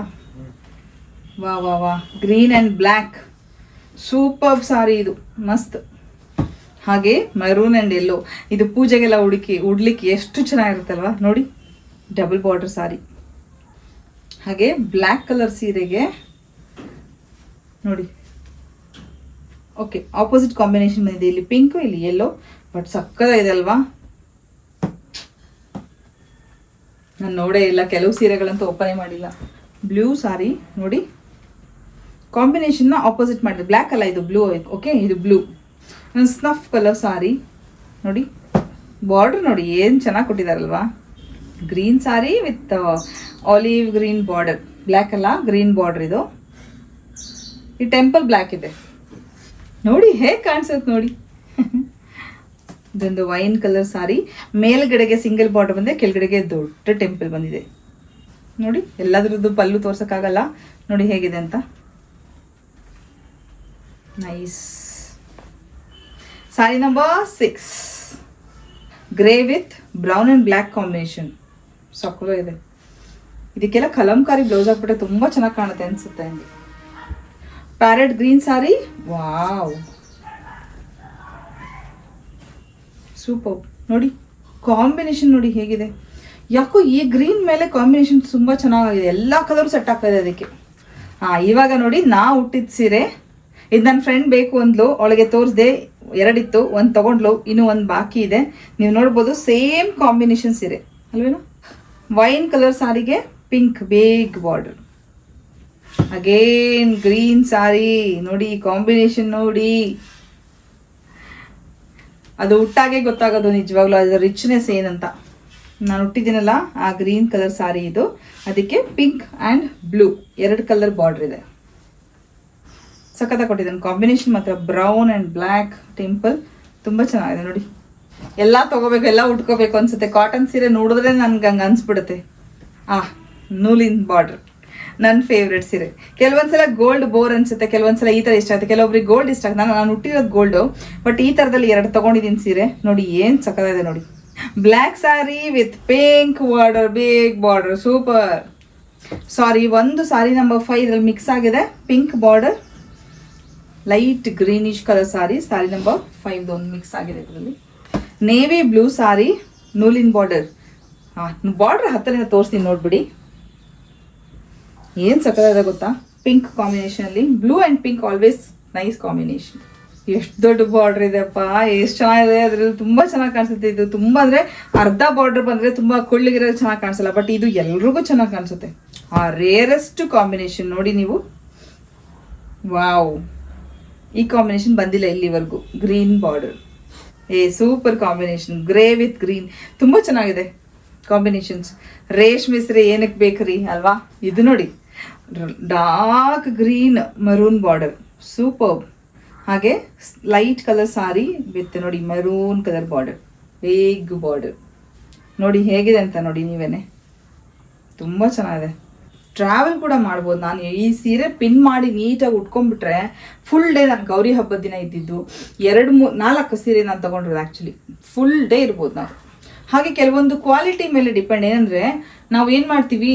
ವಾ ವಾ ವಾ. Green and black super sari ಇದು. ಮಸ್ತ್. ಹಾಗೆ ಮರೂನ್ ಆ್ಯಂಡ್ ಎಲ್ಲೋ ಇದು ಪೂಜೆಗೆಲ್ಲ ಹುಡುಕಿ, ಉಡ್ಲಿಕ್ಕೆ ಎಷ್ಟು ಚೆನ್ನಾಗಿರುತ್ತಲ್ವ? ನೋಡಿ ಡಬಲ್ ಬಾರ್ಡರ್ ಸಾರಿ ಹಾಗೆ ಬ್ಲ್ಯಾಕ್ ಕಲರ್ ಸೀರೆಗೆ, ನೋಡಿ. ಓಕೆ ಆಪೋಸಿಟ್ ಕಾಂಬಿನೇಷನ್ ಬಂದಿದೆ. ಇಲ್ಲಿ ಪಿಂಕು ಇಲ್ಲಿ ಎಲ್ಲೋ ಬಟ್ ಸಕ್ಕದಾಗಿದೆ ಅಲ್ವಾ? ನಾನು ನೋಡೇ ಇಲ್ಲ, ಕೆಲವು ಸೀರೆಗಳಂತೂ ಓಪನೇ ಮಾಡಿಲ್ಲ. ಬ್ಲೂ ಸಾರಿ ನೋಡಿ. ಕಾಂಬಿನೇಷನ್ನ ಆಪೋಸಿಟ್ ಮಾಡಿದೆ. ಬ್ಲ್ಯಾಕ್ ಅಲ್ಲ, ಇದು ಬ್ಲೂ ಓಕೆ ಇದು ಬ್ಲೂ ನನ್ನ ಸ್ನಫ್ ಕಲರ್ ಸಾರಿ ನೋಡಿ. ಬಾರ್ಡ್ರ್ ನೋಡಿ, ಏನು ಚೆನ್ನಾಗಿ ಕೊಟ್ಟಿದ್ದಾರಲ್ವಾ green sari with olive green border black ಅಲ್ಲ ಗ್ರೀನ್ ಬಾರ್ಡ್ರ್ ಇದು. ಈ ಟೆಂಪಲ್ ಬ್ಲ್ಯಾಕ್ ಇದೆ. ನೋಡಿ, ಹೇಗೆ ಕಾಣಿಸುತ್ತೆ ನೋಡಿ. ಇದೊಂದು ವೈನ್ ಕಲರ್ ಸಾರಿ ಮೇಲ್ಗಡೆಗೆ ಸಿಂಗಲ್ ಬಾರ್ಡರ್ ಬಂದಿದೆ ಕೆಳಗಡೆಗೆ ದೊಡ್ಡ ಟೆಂಪಲ್ ಬಂದಿದೆ. ನೋಡಿ, ಎಲ್ಲದರದ್ದು ಪಲ್ಲು ತೋರ್ಸೋಕ್ಕಾಗಲ್ಲ. ನೋಡಿ ಹೇಗಿದೆ ಅಂತ. Nice sari number six grey with brown and black combination ಸಕ್ಕಲು ಇದೆ. ಇದಕ್ಕೆಲ್ಲ ಕಲಂಕಾರಿ ಬ್ಲೌಸ್ ಹಾಕ್ಬಿಟ್ರೆ ತುಂಬ ಚೆನ್ನಾಗಿ ಕಾಣುತ್ತೆ ಅನಿಸುತ್ತೆ. Parrot green sari wow super. ನೋಡಿ ಕಾಂಬಿನೇಷನ್ ನೋಡಿ ಹೇಗಿದೆ. ಯಾಕೋ ಈ ಗ್ರೀನ್ ಮೇಲೆ ಕಾಂಬಿನೇಷನ್ ತುಂಬ ಚೆನ್ನಾಗಿದೆ ಎಲ್ಲ ಕಲರ್ ಸೆಟ್ ಆಗ್ತಾಯಿದೆ ಅದಕ್ಕೆ. ಹಾಂ, ಇವಾಗ ನೋಡಿ, ನಾ ಹುಟ್ಟಿದ ಸೀರೆ. ಇದು ನನ್ನ ಫ್ರೆಂಡ್ ಬೇಕು ಅಂದ್ಲು. ಅವಳಿಗೆ ತೋರಿಸ್ದೆ, ಎರಡಿತ್ತು. ಒಂದು ತೊಗೊಂಡ್ಲು. ಇನ್ನೂ ಒಂದು ಬಾಕಿ ಇದೆ. ನೀವು ನೋಡ್ಬೋದು ಸೇಮ್ ಕಾಂಬಿನೇಷನ್ ಸೀರೆ. ಅಲ್ವೇನೋ? ವೈನ್ ಕಲರ್ ಸಾರಿಗೆ pink big border again green sari ನೋಡಿ ಕಾಂಬಿನೇಷನ್ ನೋಡಿ. ಅದು ಹುಟ್ಟಾಗೆ ಗೊತ್ತಾಗೋದು ನಿಜವಾಗ್ಲೂ ಅದರ ರಿಚ್ನೆಸ್ ಏನಂತ. ನಾನು ಹುಟ್ಟಿದ್ದೀನಲ್ಲ, ಆ ಗ್ರೀನ್ ಕಲರ್ ಸಾರಿ ಇದು. ಅದಕ್ಕೆ ಪಿಂಕ್ ಆ್ಯಂಡ್ ಬ್ಲೂ ಎರಡು ಕಲರ್ ಬಾರ್ಡರ್ ಇದೆ. ಸಖತ್ತಾಗಿ ಕೊಟ್ಟಿದ್ದಾನೆ. ಕಾಂಬಿನೇಷನ್ ಮಾತ್ರ ಬ್ರೌನ್ ಆ್ಯಂಡ್ ಬ್ಲ್ಯಾಕ್ ಟೆಂಪಲ್ ತುಂಬ ಚೆನ್ನಾಗಿದೆ ನೋಡಿ. ಎಲ್ಲ ತೊಗೋಬೇಕು, ಎಲ್ಲ ಉಟ್ಕೋಬೇಕು ಅನ್ಸುತ್ತೆ. ಕಾಟನ್ ಸೀರೆ ನೋಡಿದ್ರೆ ನನ್ಗೆ ಹಂಗೆ ಅನಿಸ್ಬಿಡುತ್ತೆ. ಆ, ನೂಲಿನ ಬಾರ್ಡ್ರ್ ನನ್ನ ಫೇವ್ರೆಟ್ ಸೀರೆ ಕೆಲವೊಂದ್ಸಲ ಗೋಲ್ಡ್ ಬೋರ್ ಅನ್ಸುತ್ತೆ, ಕೆಲವೊಂದ್ಸಲ ಈ ಥರ ಇಷ್ಟ ಆಗುತ್ತೆ. ಕೆಲವೊಬ್ರಿಗೆ ಗೋಲ್ಡ್ ಇಷ್ಟ ಆಗುತ್ತೆ. ನಾನು ನಾನು ಹುಟ್ಟಿರೋದು ಗೋಲ್ಡು ಬಟ್ ಈ ಥರದಲ್ಲಿ ಎರಡು ತೊಗೊಂಡಿದ್ದೀನಿ ಸೀರೆ. ನೋಡಿ, ಏನು ಸಕ್ಕದಾಗಿದೆ ನೋಡಿ. Black sari with pink border big border super sari ಒಂದು ಸಾರಿ ನಂಬರ್ ಫೈವ್ ಇದ್ರಲ್ಲಿ ಮಿಕ್ಸ್ ಆಗಿದೆ. Pink border light greenish colour sari sari number five ಒಂದು ಮಿಕ್ಸ್ ಆಗಿದೆ ಇದರಲ್ಲಿ. ನೇವಿ ಬ್ಲೂ ಸಾರಿ ನೂಲಿನ ಬಾರ್ಡರ್ ಹಾಂ ಬಾರ್ಡರ್ ಹತ್ತಿರ ತೋರಿಸ್ತೀನಿ, ನೋಡ್ಬಿಡಿ. ಏನು ಇದೆ ಗೊತ್ತಾ? Pink ಕಾಂಬಿನೇಷನಲ್ಲಿ blue and pink always nice combination ಎಷ್ಟು ದೊಡ್ಡ ಬಾರ್ಡರ್ ಇದೆಪ್ಪ, ಎಷ್ಟು ಚೆನ್ನಾಗಿದೆ, ಅದರಲ್ಲಿ ತುಂಬ ಚೆನ್ನಾಗಿ ಕಾಣಿಸುತ್ತೆ ಇದು. ತುಂಬ ಅಂದರೆ ಅರ್ಧ ಬಾರ್ಡರ್ ಬಂದರೆ ತುಂಬ ಕೊಳ್ಳಿಗಿರೋದು ಚೆನ್ನಾಗಿ ಕಾಣಿಸಲ್ಲ ಬಟ್ ಇದು ಎಲ್ರಿಗೂ ಚೆನ್ನಾಗಿ ಕಾಣಿಸುತ್ತೆ. ಆ ರೇರೆಸ್ಟ್ ಕಾಂಬಿನೇಷನ್ ನೋಡಿ ನೀವು. ವಾವ್ ಈ ಕಾಂಬಿನೇಷನ್ ಬಂದಿಲ್ಲ ಇಲ್ಲಿವರೆಗೂ. ಗ್ರೀನ್ ಬಾರ್ಡರ್ ಏ super combination grey with green ತುಂಬ ಚೆನ್ನಾಗಿದೆ ಕಾಂಬಿನೇಷನ್ಸ್ ರೇಷ್ಮೆ ಸೀರೆ ಏನಕ್ಕೆ ಬೇಕ್ರಿ ಅಲ್ವಾ? ಇದು ನೋಡಿ. Dark green maroon border. Super. ಹಾಗೆ ಲೈಟ್ ಕಲರ್ ಸಾರಿ ವಿತ್ ನೋಡಿ maroon colour border. Big border. ನೋಡಿ ಹೇಗಿದೆ ಅಂತ ನೋಡಿ ನೀವೇನೆ. ತುಂಬ ಚೆನ್ನಾಗಿದೆ. ಟ್ರಾವೆಲ್ ಕೂಡ ಮಾಡ್ಬೋದು. ನಾನು ಈ ಸೀರೆ ಪಿನ್ ಮಾಡಿ ನೀಟಾಗಿ ಉಟ್ಕೊಂಡ್ಬಿಟ್ರೆ ಫುಲ್ ಡೇ ನಾನು ಗೌರಿ ಹಬ್ಬದ ದಿನ ಇದ್ದಿದ್ದು ಎರಡು ಮೂರು ನಾಲ್ಕು ಸೀರೆ ನಾನು ತೊಗೊಂಡಿರೋದು ಆ್ಯಕ್ಚುಲಿ ಫುಲ್ ಡೇ ಇರ್ಬೋದು ನಾವು. ಹಾಗೆ ಕೆಲವೊಂದು ಕ್ವಾಲಿಟಿ ಮೇಲೆ ಡಿಪೆಂಡ್ ಏನಂದರೆ, ನಾವು ಏನು ಮಾಡ್ತೀವಿ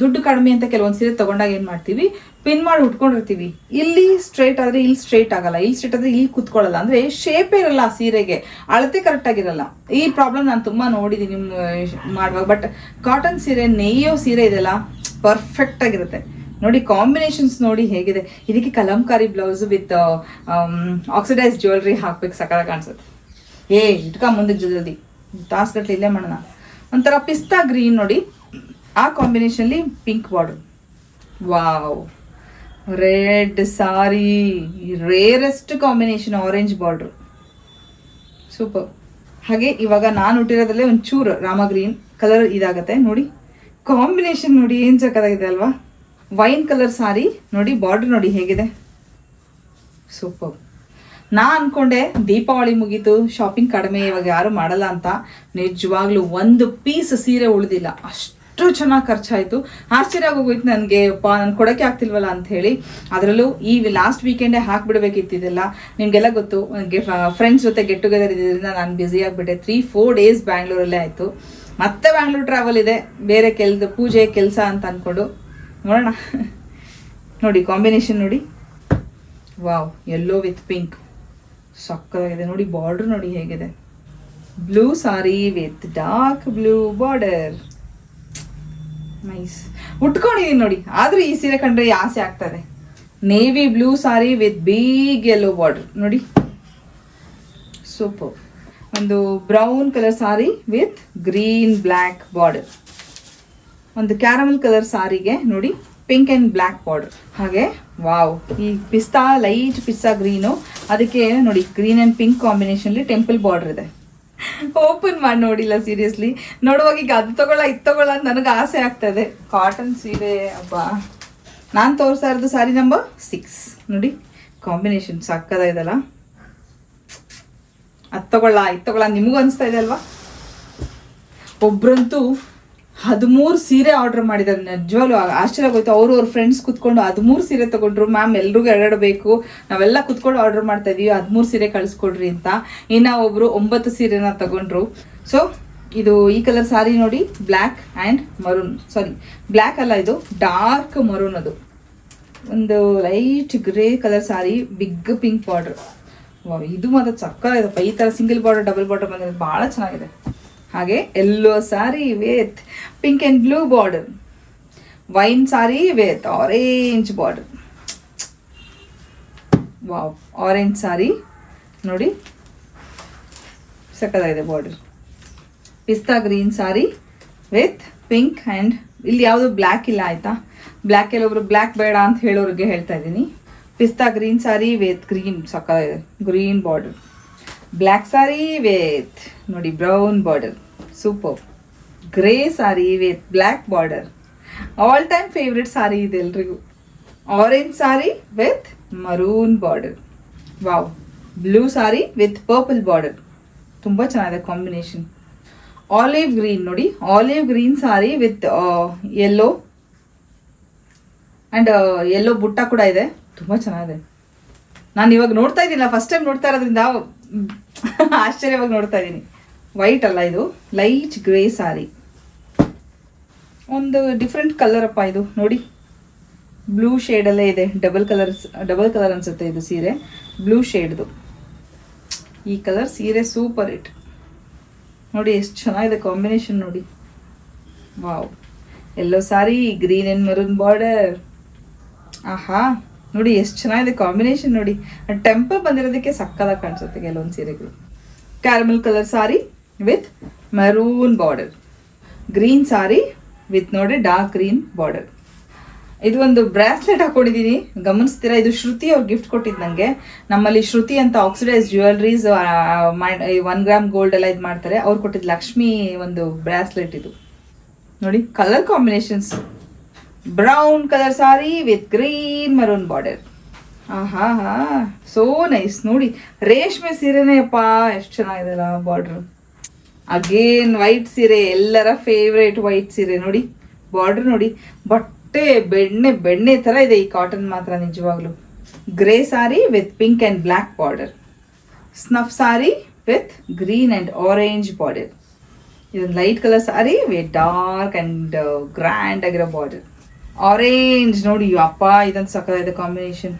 ದುಡ್ಡು ಕಡಿಮೆ ಅಂತ ಕೆಲವೊಂದು ಸೀರೆ ತೊಗೊಂಡಾಗ ಏನು ಮಾಡ್ತೀವಿ ಪಿನ್ ಮಾಡಿ ಉಟ್ಕೊಂಡಿರ್ತೀವಿ. ಇಲ್ಲಿ ಸ್ಟ್ರೈಟ್ ಆದರೆ ಇಲ್ಲಿ ಸ್ಟ್ರೈಟ್ ಆಗಲ್ಲ. ಇಲ್ಲಿ ಸ್ಟ್ರೈಟ್ ಆದರೆ ಇಲ್ಲಿ ಕುತ್ಕೊಳ್ಳಲ್ಲ. ಅಂದರೆ ಶೇಪೇ ಇರಲ್ಲ ಆ ಸೀರೆಗೆ. ಅಳತೆ ಕರೆಕ್ಟಾಗಿರಲ್ಲ ಈ ಪ್ರಾಬ್ಲಮ್ ನಾನು ತುಂಬ ನೋಡಿದ್ದೀನಿ ಮಾಡುವಾಗ. ಬಟ್ ಕಾಟನ್ ಸೀರೆ ನೇಯೋ ಸೀರೆ ಇದೆಲ್ಲ ಪರ್ಫೆಕ್ಟ್ ಆಗಿರುತ್ತೆ. ನೋಡಿ ಕಾಂಬಿನೇಷನ್ಸ್ ನೋಡಿ ಹೇಗಿದೆ. ಇದಕ್ಕೆ Kalamkari blouse with oxidise jewellery ಹಾಕ್ಬೇಕು ಸಕಾಲ ಕಾಣಿಸುತ್ತೆ. ಏ, ಇಟ್ಕ ಮುಂದೆ ಜಲ್ದಿ ತಾಸ್ಗಟ್ಲೆ ಇಲ್ಲೇ ಮಾಡೋಣ. ಒಂಥರ ಪಿಸ್ತಾ ಗ್ರೀನ್ ನೋಡಿ. ಆ ಕಾಂಬಿನೇಷನ್ಲಿ pink border. Wow. Red sari. Rarest combination orange border. Super. ಹಾಗೆ ಇವಾಗ ನಾನು ಹುಟ್ಟಿರೋದ್ರಲ್ಲೇ ಒಂಚೂರು ರಾಮ ಗ್ರೀನ್ ಕಲರ್ ಇದಾಗತ್ತೆ, ನೋಡಿ. ಕಾಂಬಿನೇಷನ್ ನೋಡಿ ಏನು ಚಕ್ಕದಾಗಿದೆ ಅಲ್ವಾ? ವೈನ್ ಕಲರ್ ಸಾರಿ, ನೋಡಿ, ಬಾರ್ಡರ್ ನೋಡಿ ಹೇಗಿದೆ. ಸೂಪರ್. ನಾ ಅನ್ಕೊಂಡೆ ದೀಪಾವಳಿ ಮುಗೀತು ಶಾಪಿಂಗ್ ಕಡಿಮೆ ಇವಾಗ ಯಾರು ಮಾಡಲ್ಲ ಅಂತ. ನಿಜವಾಗ್ಲೂ ಒಂದು ಪೀಸ್ ಸೀರೆ ಉಳಿದಿಲ್ಲ. ಅಷ್ಟು ಚೆನ್ನಾಗಿ ಖರ್ಚಾಯಿತು. ಆಶ್ಚರ್ಯ ಆಗೋಗೋಯ್ತು ನನಗೆ ಪ ನಾನು ಕೊಡೋಕ್ಕೆ ಆಗ್ತಿಲ್ವಲ್ಲ? ಅಂತ ಹೇಳಿ. ಅದರಲ್ಲೂ ಈ ಲಾಸ್ಟ್ ವೀಕೆಂಡೇ ಹಾಕ್ಬಿಡ್ಬೇಕಿತ್ತಿದೆಲ್ಲ ನಿಮಗೆಲ್ಲ ಗೊತ್ತು, ನನಗೆ ಫ್ರೆಂಡ್ಸ್ ಜೊತೆ ಗೆಟ್ ಟುಗೆದರ್ ಇದ್ದಿದ್ದರಿಂದ ನಾನು ಬ್ಯುಸಿ ಆಗಿಬಿಟ್ಟೆ. ತ್ರೀ ಫೋರ್ ಡೇಸ್ ಬ್ಯಾಂಗ್ಳೂರಲ್ಲೇ ಆಯಿತು. ಮತ್ತೆ ಬ್ಯಾಂಗ್ಳೂರ್ ಟ್ರಾವೆಲ್ ಇದೆ. ಬೇರೆ ಕೆಲ್ಸ ಪೂಜೆ, ಕೆಲಸ ಅಂತ ಅಂದ್ಕೊಂಡು ನೋಡೋಣ. ನೋಡಿ ಕಾಂಬಿನೇಷನ್ ನೋಡಿ. ವಾವ್ ಎಲ್ಲೋ ವಿತ್ ಪಿಂಕ್ ಸಕ್ಕತ್ತಾಗಿದೆ. ನೋಡಿ ಬಾರ್ಡರ್ ನೋಡಿ ಹೇಗಿದೆ. Blue sari with dark blue border nice ಉಟ್ಕೊಂಡಿದೀನಿ ನೋಡಿ. ಆದ್ರೂ ಈ ಸೀರೆ ಕಂಡ್ರೆ ಆಸೆ ಆಗ್ತದೆ. Navy blue sari with big yellow border ನೋಡಿ. ಸೂಪರ್ ಒಂದು brown colour sari with green black border ಒಂದು ಕ್ಯಾರಮಲ್ ಕಲರ್ ಸಾರಿಗೆ ನೋಡಿ. ಪಿಂಕ್ ಆ್ಯಂಡ್ ಬ್ಲ್ಯಾಕ್ ಬಾರ್ಡರ್ ಹಾಗೆ ವಾವ್ ಈ ಪಿಸ್ತಾ ಲೈಟ್ ಪಿಸ್ತಾ ಗ್ರೀನು ಅದಕ್ಕೆ ನೋಡಿ ಗ್ರೀನ್ ಆ್ಯಂಡ್ ಪಿಂಕ್ ಕಾಂಬಿನೇಷನ್ಲಿ ಟೆಂಪಲ್ ಬಾರ್ಡರ್ ಇದೆ. ಓಪನ್ ಮಾಡಿ ನೋಡಿಲ್ಲ ಸೀರಿಯಸ್ಲಿ ನೋಡುವಾಗ ಈಗ ಅದು ತಗೊಳ್ಳ, ಇದು ತಗೊಳ್ಳ ಅಂತ ನನಗೆ ಆಸೆ ಆಗ್ತದೆ ಕಾಟನ್ ಸೀರೆ, ಅಬ್ಬಾ. ನಾನು ತೋರಿಸ್ತಾ ಇರೋದು ಸಾರಿ ನಂಬರ್ ಸಿಕ್ಸ್ ನೋಡಿ ಕಾಂಬಿನೇಷನ್ ಸಕ್ಕದಾಗಿದಲ್ಲ ಅದು ತಗೊಳ್ಳ, ಇದು ತಗೊಳ್ಳ ನಿಮಗೂ ಅನಿಸ್ತಾ ಇದೆ ಅಲ್ವಾ? ಒಬ್ರಂತೂ ಹದಿಮೂರು ಸೀರೆ ಆರ್ಡರ್ ಮಾಡಿದ್ದಾರೆ. ನಿಜವಾಗ್ಲೂ ಆಶ್ಚರ್ಯ ಆಗೋಯ್ತು. ಅವರು ಅವ್ರ ಫ್ರೆಂಡ್ಸ್ ಕುತ್ಕೊಂಡು ಹದಿಮೂರು ಸೀರೆ ತಗೊಂಡ್ರು ಮ್ಯಾಮ್ ಎಲ್ರಿಗೂ ಎರಡಬೇಕು ಬೇಕು. ನಾವೆಲ್ಲ ಕುತ್ಕೊಂಡು ಆರ್ಡರ್ ಮಾಡ್ತಾ ಇದೀವಿ. ಹದಿಮೂರು ಸೀರೆ ಕಳಿಸ್ಕೊಡ್ರಿ ಅಂತ. ಇನ್ನು ಒಬ್ರು ಒಂಬತ್ತು ಸೀರೆನ ತಗೊಂಡ್ರು. ಸೊ ಇದು ಈ ಕಲರ್ ಸಾರಿ ನೋಡಿ black and maroon sari black ಅಲ್ಲ ಇದು ಡಾರ್ಕ್ ಮರೂನ್ ಅದು. ಒಂದು light grey colour sari big pink border ಇದು ಮಾತ್ರ ಸಕ್ಕತ್ತಾಗಿದೆಪ್ಪ ಈ ಥರ ಸಿಂಗಲ್ ಬಾರ್ಡರ್ ಡಬಲ್ ಬಾರ್ಡರ್ ಬಂದಿದೆ ಭಾಳ ಚೆನ್ನಾಗಿದೆ. ಹಾಗೆ yellow sari with pink and blue border wine sari with orange border wow orange sari. ನೋಡಿ, ಸಕ್ಕತ್ತಾಗಿದೆ ಬಾರ್ಡರ್ ಪಿಸ್ತಾ green sari with pink and ಇಲ್ಲಿ ಯಾವುದು ಬ್ಲ್ಯಾಕ್ ಇಲ್ಲ ಆಯಿತಾ? ಬ್ಲ್ಯಾಕ್ ಒಬ್ರು ಬ್ಲ್ಯಾಕ್ ಬೇಡ ಅಂತ ಹೇಳೋರಿಗೆ ಹೇಳ್ತಾ ಇದ್ದೀನಿ. ಪಿಸ್ತಾ ಗ್ರೀನ್ ಸಾರಿ ವಿತ್ ಗ್ರೀನ್ ಸಕ್ಕತ್ತಾಗಿದೆ. Green border black sari with ನೋಡಿ brown border super grey sari with black border all time favourite sari ಇದೆ ಎಲ್ರಿಗೂ. Orange sari with maroon border wow blue sari with purple border ತುಂಬ ಚೆನ್ನಾಗಿದೆ combination olive green ನೋಡಿ olive green sari with yellow and yellow ಬುಟ್ಟ ಕೂಡ ಇದೆ. ತುಂಬ ಚೆನ್ನಾಗಿದೆ. ನಾನು ಇವಾಗ ನೋಡ್ತಾ ಇದ್ದೀನಿ ಫಸ್ಟ್ ಟೈಮ್ ನೋಡ್ತಾ ಇರೋದ್ರಿಂದ ಆಶ್ಚರ್ಯವಾಗಿ ನೋಡ್ತಾ ಇದ್ದೀನಿ. ವೈಟ್ ಅಲ್ಲ ಇದು. ಲೈಟ್ ಗ್ರೇ ಸಾರಿ ಒಂದು ಡಿಫ್ರೆಂಟ್ ಕಲರ್ ಅಪ್ಪ ಇದು. ನೋಡಿ. ಬ್ಲೂ ಶೇಡಲ್ಲೇ ಇದೆ. ಡಬಲ್ ಕಲರ್ ಡಬಲ್ ಕಲರ್ ಅನ್ಸುತ್ತೆ ಇದು ಸೀರೆ. ಬ್ಲೂ ಶೇಡ್ದು ಈ ಕಲರ್ ಸೀರೆ ಸೂಪರ್ ಇಟ್ ನೋಡಿ, ಎಷ್ಟು ಚೆನ್ನಾಗಿದೆ ಕಾಂಬಿನೇಷನ್ ನೋಡಿ. Wow yellow sari green and maroon border ಆಹಾ ನೋಡಿ, ಎಷ್ಟು ಚೆನ್ನಾಗಿದೆ ಕಾಂಬಿನೇಷನ್ ನೋಡಿ. ಟೆಂಪಲ್ ಬಂದಿರೋದಕ್ಕೆ ಸಕ್ಕದಾಗಿ ಕಾಣಿಸುತ್ತೆ ಕೆಲವೊಂದು ಸೀರೆಗಳು. Caramel colour sari with maroon border green sari with ನೋಡಿ ಡಾರ್ಕ್ ಗ್ರೀನ್ ಬಾರ್ಡರ್ ಇದು ಒಂದು ಬ್ರಾಸ್ಲೆಟ್ ಹಾಕೊಂಡಿದ್ದೀನಿ. ಗಮನಿಸ್ತೀರಾ? ಇದು ಶ್ರುತಿ ಅವ್ರು ಗಿಫ್ಟ್ ಕೊಟ್ಟಿದ್ದು ನನಗೆ ನಮ್ಮಲ್ಲಿ ಶ್ರುತಿ ಅಂತ oxidise jewelleries one gram gold ಎಲ್ಲ ಇದು ಮಾಡ್ತಾರೆ. ಅವ್ರು ಕೊಟ್ಟಿದ್ದು ಲಕ್ಷ್ಮಿ ಒಂದು ಬ್ರಾಸ್ಲೆಟ್ ಇದು. ನೋಡಿ colour combinations brown colour sari with green maroon border ಆಹಾ, ಹಾ. ಸೋ ನೈಸ್ ನೋಡಿ, ರೇಷ್ಮೆ ಸೀರೆನೇ ಅಪ್ಪ, ಎಷ್ಟು ಚೆನ್ನಾಗಿದೆ ಬಾರ್ಡರ್ ಅಗೇನ್ ವೈಟ್ ಸೀರೆ, ಎಲ್ಲರ ಫೇವ್ರೇಟ್ ವೈಟ್ ಸೀರೆ ನೋಡಿ ಬಾರ್ಡರ್ ನೋಡಿ. ಬಟ್ಟೆ, ಬೆಣ್ಣೆ ಬೆಣ್ಣೆ ಥರ ಇದೆ ಈ ಕಾಟನ್ ಮಾತ್ರ ನಿಜವಾಗ್ಲೂ. Grey sari with pink and black border snuff sari with green and orange border ಇದೊಂದು light colour sari with dark and grand ಆಗಿರೋ ಬಾರ್ಡರ್ ಆರೆಂಜ್ ನೋಡಿ ಅಪ್ಪ ಇದೊಂದು ಸಕ್ಕದಾಗಿದೆ ಕಾಂಬಿನೇಷನ್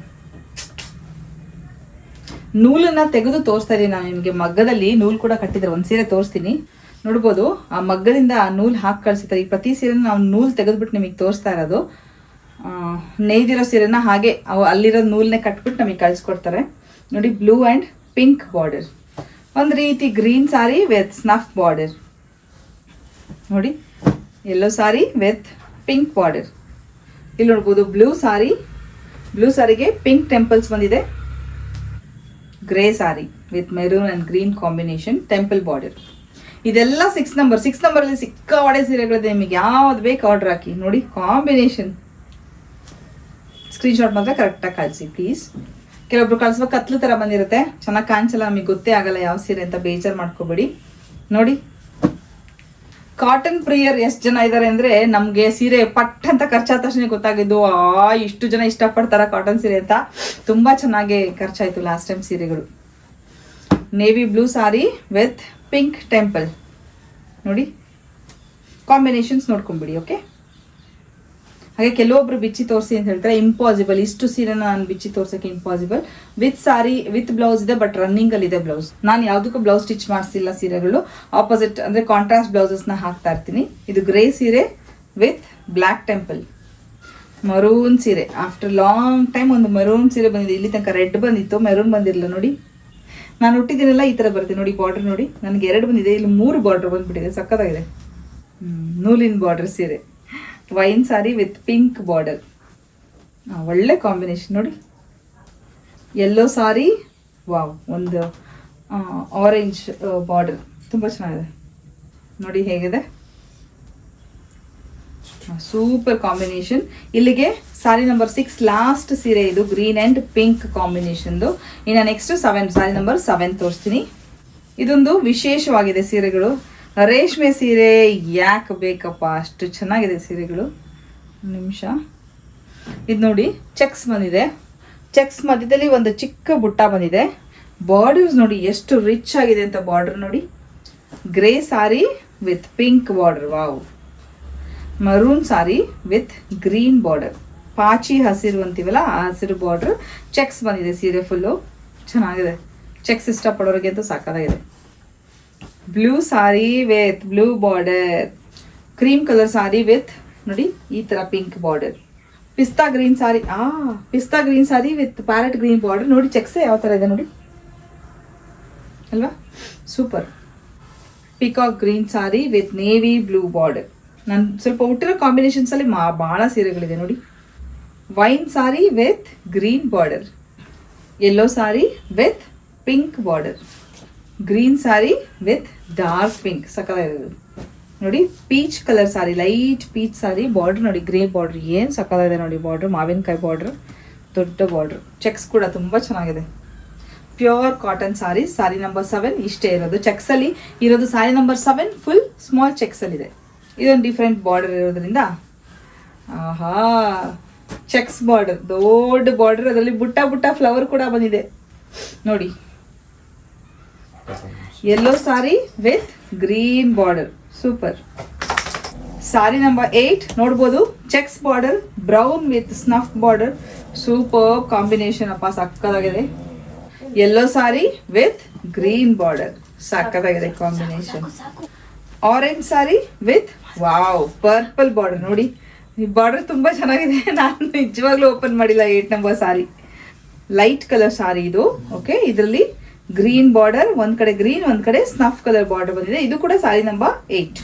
ನೂಲನ್ನ ತೆಗೆದು ತೋರಿಸ್ತಾ ಇದ್ದೀನಿ ನಾನು ನಿಮಗೆ. ಮಗ್ಗದಲ್ಲಿ ನೂಲು ಕೂಡ ಕಟ್ಟಿದ್ರೆ. ಒಂದು ಸೀರೆ ತೋರಿಸ್ತೀನಿ. ನೋಡ್ಬೋದು, ಆ ಮಗ್ಗದಿಂದ ಆ ನೂಲು ಹಾಕಿ ಕಳಿಸಿರ್ತಾರೆ. ಈ ಪ್ರತಿ ಸೀರೆನ ನಾವು ನೂಲು ತೆಗೆದ್ಬಿಟ್ಟು ನಿಮಗೆ ತೋರಿಸ್ತಾ ಇರೋದು. ನೇಯ್ದಿರೋ ಸೀರೆನ ಹಾಗೆ ಅವು ಅಲ್ಲಿರೋ ನೂಲನ್ನೇ ಕಟ್ಬಿಟ್ಟು ನಮಗೆ ಕಳಿಸ್ಕೊಡ್ತಾರೆ. ನೋಡಿ, ಬ್ಲೂ ಆ್ಯಂಡ್ ಪಿಂಕ್ ಬಾರ್ಡರ್. ಒಂದು ರೀತಿ green sari with snuff border. ನೋಡಿ, yellow sari with pink border. ಇಲ್ಲಿ ನೋಡ್ಬೋದು, ಬ್ಲೂ ಸಾರಿ. ಬ್ಲೂ ಸಾರಿಗೆ ಪಿಂಕ್ ಟೆಂಪಲ್ಸ್ ಬಂದಿದೆ. Grey sari with maroon and green combination temple border ಇದೆಲ್ಲ ಸಿಕ್ಸ್ ನಂಬರ್ ಸಿಕ್ಸ್ ನಂಬರಲ್ಲಿ ಒಡೆ ಸೀರೆಗಳಿದೆ ನಿಮಗೆ ಯಾವ್ದು ಬೇಕು ಆರ್ಡರ್ ಹಾಕಿ. ನೋಡಿ ಕಾಂಬಿನೇಷನ್ ಸ್ಕ್ರೀನ್ಶಾಟ್ ಮಾತ್ರ ಕರೆಕ್ಟಾಗಿ ಕಳಿಸಿ ಪ್ಲೀಸ್ ಕೆಲವೊಬ್ರು ಕಳಿಸುವಾಗ ಕತ್ಲು ಥರ ಬಂದಿರುತ್ತೆ. ಚೆನ್ನಾಗಿ ಕಾಣಿಸಲ್ಲ, ನಮಗೆ ಗೊತ್ತೇ ಆಗಲ್ಲ ಯಾವ ಸೀರೆ ಅಂತ ಬೇಜಾರು ಮಾಡ್ಕೋಬೇಡಿ. ನೋಡಿ ಕಾಟನ್ ಪ್ರಿಯರ್ ಎಷ್ಟು ಜನ ಇದ್ದಾರೆ ಅಂದರೆ ನಮಗೆ ಸೀರೆ ಪಟ್ ಅಂತ ಖರ್ಚಾದ ತಕ್ಷಣ ಗೊತ್ತಾಗಿದ್ದು, ಆ, ಇಷ್ಟು ಜನ ಇಷ್ಟಪಡ್ತಾರ ಕಾಟನ್ ಸೀರೆ ಅಂತ. ತುಂಬ ಚೆನ್ನಾಗಿ ಖರ್ಚಾಯಿತು ಲಾಸ್ಟ್ ಟೈಮ್ ಸೀರೆಗಳು. Navy blue sari with pink temple ನೋಡಿ ಕಾಂಬಿನೇಷನ್ಸ್ ನೋಡ್ಕೊಂಬಿಡಿ ಓಕೆ ಹಾಗೆ ಕೆಲವೊಬ್ರು ಬಿಚ್ಚಿ ತೋರಿಸಿ ಅಂತ ಹೇಳ್ತಾರೆ ಇಂಪಾಸಿಬಲ್ ಇಷ್ಟು ಸೀರೆನ ನಾನು ಬಿಚ್ಚಿ ತೋರ್ಸಕ್ಕೆ impossible with sari with blouse ಇದೆ ಬಟ್ ರನ್ನಿಂಗ್ ಅಲ್ಲಿ ಇದೆ ಬ್ಲೌಸ್ ನಾನು ಯಾವುದಕ್ಕೂ ಬ್ಲೌಸ್ ಸ್ಟಿಚ್ ಮಾಡಿಸಿಲ್ಲ ಸೀರೆಗಳು. ಆಪೋಸಿಟ್ ಅಂದ್ರೆ ಕಾಂಟ್ರಾಸ್ಟ್ ಬ್ಲೌಸಸ್ನ ಹಾಕ್ತಾ ಇರ್ತೀನಿ. ಇದು ಗ್ರೇ ಸೀರೆ ವಿತ್ ಬ್ಲ್ಯಾಕ್ ಟೆಂಪಲ್ ಮರೂನ್ ಸೀರೆ. ಆಫ್ಟರ್ ಲಾಂಗ್ ಟೈಮ್ ಒಂದು ಮರೂನ್ ಸೀರೆ ಬಂದಿದೆ. ಇಲ್ಲಿ ತನಕ ರೆಡ್ ಬಂದಿತ್ತು. ಮೆರೂನ್ ಬಂದಿರಲಿಲ್ಲ ನೋಡಿ. ನಾನು ಹುಟ್ಟಿದ್ದೀನಲ್ಲ, ಈ ಥರ ಬರುತ್ತೆ ನೋಡಿ ಬಾರ್ಡರ್ ನೋಡಿ. ನನಗೆ ಎರಡು ಬಂದಿದೆ. ಇಲ್ಲಿ ಮೂರು ಬಾರ್ಡರ್ ಬಂದ್ಬಿಟ್ಟಿದೆ. ಸಕ್ಕತ್ತಾಗಿದೆ ನೂಲಿನ ಬಾರ್ಡರ್ ಸೀರೆ. Wine sari with pink border. ಒಳ್ಳೆ ಕಾಂಬಿನೇಷನ್ ನೋಡಿ. ಯೆಲ್ಲೋ ಸಾರಿ, ವಾವ್, ಒಂದು ಆರೆಂಜ್ ಬಾರ್ಡರ್. ತುಂಬ ಚೆನ್ನಾಗಿದೆ. ನೋಡಿ ಹೇಗಿದೆ. Super combination. ಇಲ್ಲಿಗೆ ಸಾರಿ ನಂಬರ್ ಸಿಕ್ಸ್ ಲಾಸ್ಟ್ ಸೀರೆ ಇದು ಗ್ರೀನ್ ಆ್ಯಂಡ್ ಪಿಂಕ್ ಕಾಂಬಿನೇಷನ್ದು ಇನ್ನು next seven sari number seven ತೋರಿಸ್ತೀನಿ. ಇದೊಂದು ವಿಶೇಷವಾಗಿದೆ ಸೀರೆಗಳು. ರೇಷ್ಮೆ ಸೀರೆ ಯಾಕೆ ಬೇಕಪ್ಪ? ಅಷ್ಟು ಚೆನ್ನಾಗಿದೆ ಸೀರೆಗಳು. ನಿಮಿಷ. ಇದು ನೋಡಿ, ಚೆಕ್ಸ್ ಬಂದಿದೆ. ಚೆಕ್ಸ್ ಮಧ್ಯದಲ್ಲಿ ಒಂದು ಚಿಕ್ಕ ಬುಟ್ಟ ಬಂದಿದೆ. ಬಾರ್ಡರ್ಸ್ ನೋಡಿ, ಎಷ್ಟು ರಿಚ್ ಆಗಿದೆ ಅಂತ ಬಾರ್ಡರ್ ನೋಡಿ. Grey sari with pink border wow maroon sari with green border ಪಾಚಿ ಹಸಿರು ಅಂತೀವಲ್ಲ, ಆ ಹಸಿರು ಬಾರ್ಡರ್ ಚೆಕ್ಸ್ ಬಂದಿದೆ ಸೀರೆ ಫುಲ್ಲು ಚೆನ್ನಾಗಿದೆ. ಚೆಕ್ಸ್ ಇಷ್ಟಪಡೋರಿಗೆ ಅಂತೂ ಸಾಕಾಗಿದೆ. Blue sari with blue border cream colour sari with ನೋಡಿ, ಈ ಥರ pink border pista green sari ಆ pista green sari with parrot green border ನೋಡಿ ಚೆಕ್ಸ್ ಯಾವ ಥರ ಇದೆ ನೋಡಿ. ಅಲ್ವಾ? Super peacock green sari with navy blue border ನಾನು ಸ್ವಲ್ಪ ಹುಟ್ಟಿರೋ ಕಾಂಬಿನೇಷನ್ಸಲ್ಲಿ ಮಾ ಭಾಳ ಸೀರೆಗಳಿದೆ ನೋಡಿ. Wine sari with green border yellow sari with pink border green sari with dark pink ಸಕ್ಕತ್ತಾಗಿದೆ ನೋಡಿ peach colour sari light peach sari border ನೋಡಿ ಗ್ರೇ ಬಾರ್ಡ್ರ್ ಏನು ಸಕಲಾಗಿದೆ ನೋಡಿ ಬಾರ್ಡ್ರ್ ಮಾವಿನಕಾಯಿ ಬಾರ್ಡ್ರ್ ದೊಡ್ಡ ಬಾರ್ಡ್ರ್ ಚೆಕ್ಸ್ ಕೂಡ ತುಂಬ ಚೆನ್ನಾಗಿದೆ. Pure cotton sari sari number seven ಇಷ್ಟೇ ಇರೋದು. ಚೆಕ್ಸಲ್ಲಿ ಇರೋದು sari number seven full small ಚೆಕ್ಸಲ್ಲಿದೆ ಇದೊಂದು ಡಿಫ್ರೆಂಟ್ ಬಾರ್ಡರ್ ಇರೋದ್ರಿಂದ, ಆಹಾ ಚೆಕ್ಸ್ ಬಾರ್ಡರ್ ದೊಡ್ಡ ಬಾರ್ಡರ್ ಅದರಲ್ಲಿ ಬುಟ್ಟ ಬುಟ್ಟ ಫ್ಲವರ್ ಕೂಡ ಬಂದಿದೆ. ನೋಡಿ yellow sari with green border super sari number eight ನೋಡ್ಬೋದು? Checks border brown with snuff border super combination ಅಪ್ಪ ಸಕ್ಕತ್ತಾಗಿದೆ yellow sari with green border ಸಕ್ಕತ್ತಾಗಿದೆ combination orange sari with wow purple border ನೋಡಿ, ಈ ಬಾರ್ಡರ್ ತುಂಬಾ ಚೆನ್ನಾಗಿದೆ. ನಾನು ನಿಜವಾಗ್ಲೂ ಓಪನ್ ಮಾಡಿಲ್ಲ eight number sari light colour sari ಇದು ಓಕೆ ಇದರಲ್ಲಿ ಗ್ರೀನ್ ಬಾರ್ಡರ್ ಒಂದ್ ಕಡೆ ಗ್ರೀನ್ ಒಂದ್ ಕಡೆ ಸ್ನಫ್ ಕಲರ್ ಬಾರ್ಡರ್ ಬಂದಿದೆ. ಇದು ಕೂಡ sari number eight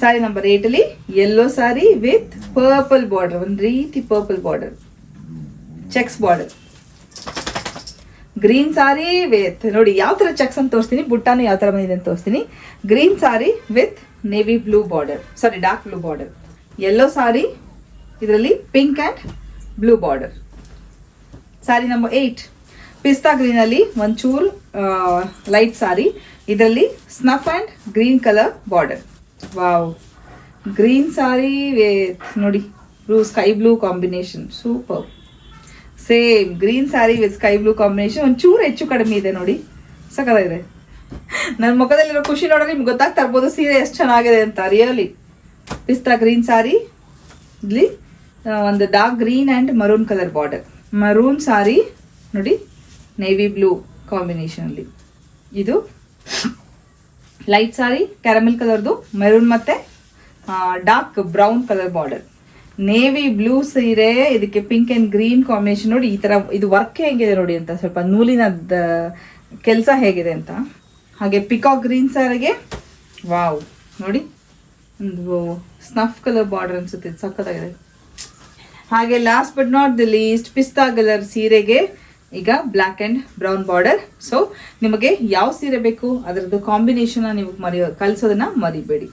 sari number ಏಟಲ್ಲಿ yellow sari with purple border ಒಂದು ರೀತಿ purple border checks border green sari with ನೋಡಿ ಯಾವ ತರ ಚೆಕ್ಸ್ ಅಂತ ತೋರಿಸ್ತೀನಿ, ಬುಟ್ಟಾನು ಯಾವ ತರ ಬಂದಿದೆ ಅಂತ ತೋರಿಸ್ತೀನಿ. Green sari with navy blue border sari dark blue border yellow sari ಇದರಲ್ಲಿ pink and blue border sari number eight pista ಗ್ರೀನಲ್ಲಿ ಒಂಚೂರು ಲೈಟ್ ಸಾರಿ. ಇದರಲ್ಲಿ snuff and green colour border wow green sari with ನೋಡಿ blue sky blue combination super same green sari with sky blue combination ಒಂಚೂರು ಹೆಚ್ಚು ಕಡಿಮೆ ಇದೆ ನೋಡಿ. ಸಖತ್ತಾಗಿದೆ ನನ್ನ ಮುಖದಲ್ಲಿರೋ ಖುಷಿ ನೋಡೋಕೆ ನಿಮ್ಗೆ ಗೊತ್ತಾಗ್ತಾ ಇರ್ಬೋದು ಸೀರೆ ಎಷ್ಟು ಚೆನ್ನಾಗಿದೆ ಅಂತ ರಿಯಲಿ ಪಿಸ್ತಾ ಗ್ರೀನ್ ಸಾರಿ. ಇಲ್ಲಿ ಒಂದು dark green and maroon colour border maroon sari, ನೋಡಿ ನೇವಿ ಬ್ಲೂ ಕಾಂಬಿನೇಷನಲ್ಲಿ ಇದು ಲೈಟ್ ಸಾರಿ ಕ್ಯಾರಮೆಲ್ ಕಲರ್ದು ಮೆರೂನ್ ಮತ್ತು dark brown colour border navy blue ಸೀರೆ, ಇದಕ್ಕೆ ಪಿಂಕ್ ಆ್ಯಂಡ್ ಗ್ರೀನ್ ಕಾಂಬಿನೇಷನ್ ನೋಡಿ ಈ ಥರ ಇದು ವರ್ಕ್ ಹೇಗಿದೆ ನೋಡಿ ಅಂತ, ಸ್ವಲ್ಪ ನೂಲಿನದ ಕೆಲಸ ಹೇಗಿದೆ ಅಂತ. ಹಾಗೆ ಪಿಕಾಕ್ ಗ್ರೀನ್ ಸಾರಿಗೆ ವಾವ್ ನೋಡಿ, ಒಂದು ಸ್ನಫ್ ಕಲರ್ ಬಾರ್ಡರ್ ಅನ್ಸುತ್ತೆ ಸಖತ್ತಾಗಿದೆ. ಹಾಗೆ last but not the least pista colour ಸೀರೆಗೆ ಈಗ black and brown border so ನಿಮಗೆ ಯಾವ ಸೀರೆ ಬೇಕು, ಅದರದ್ದು ಕಾಂಬಿನೇಷನ್ ನೀವು ಮರೆಯೋ, ಕಲಿಸೋದನ್ನ ಮರಿಬೇಡಿ.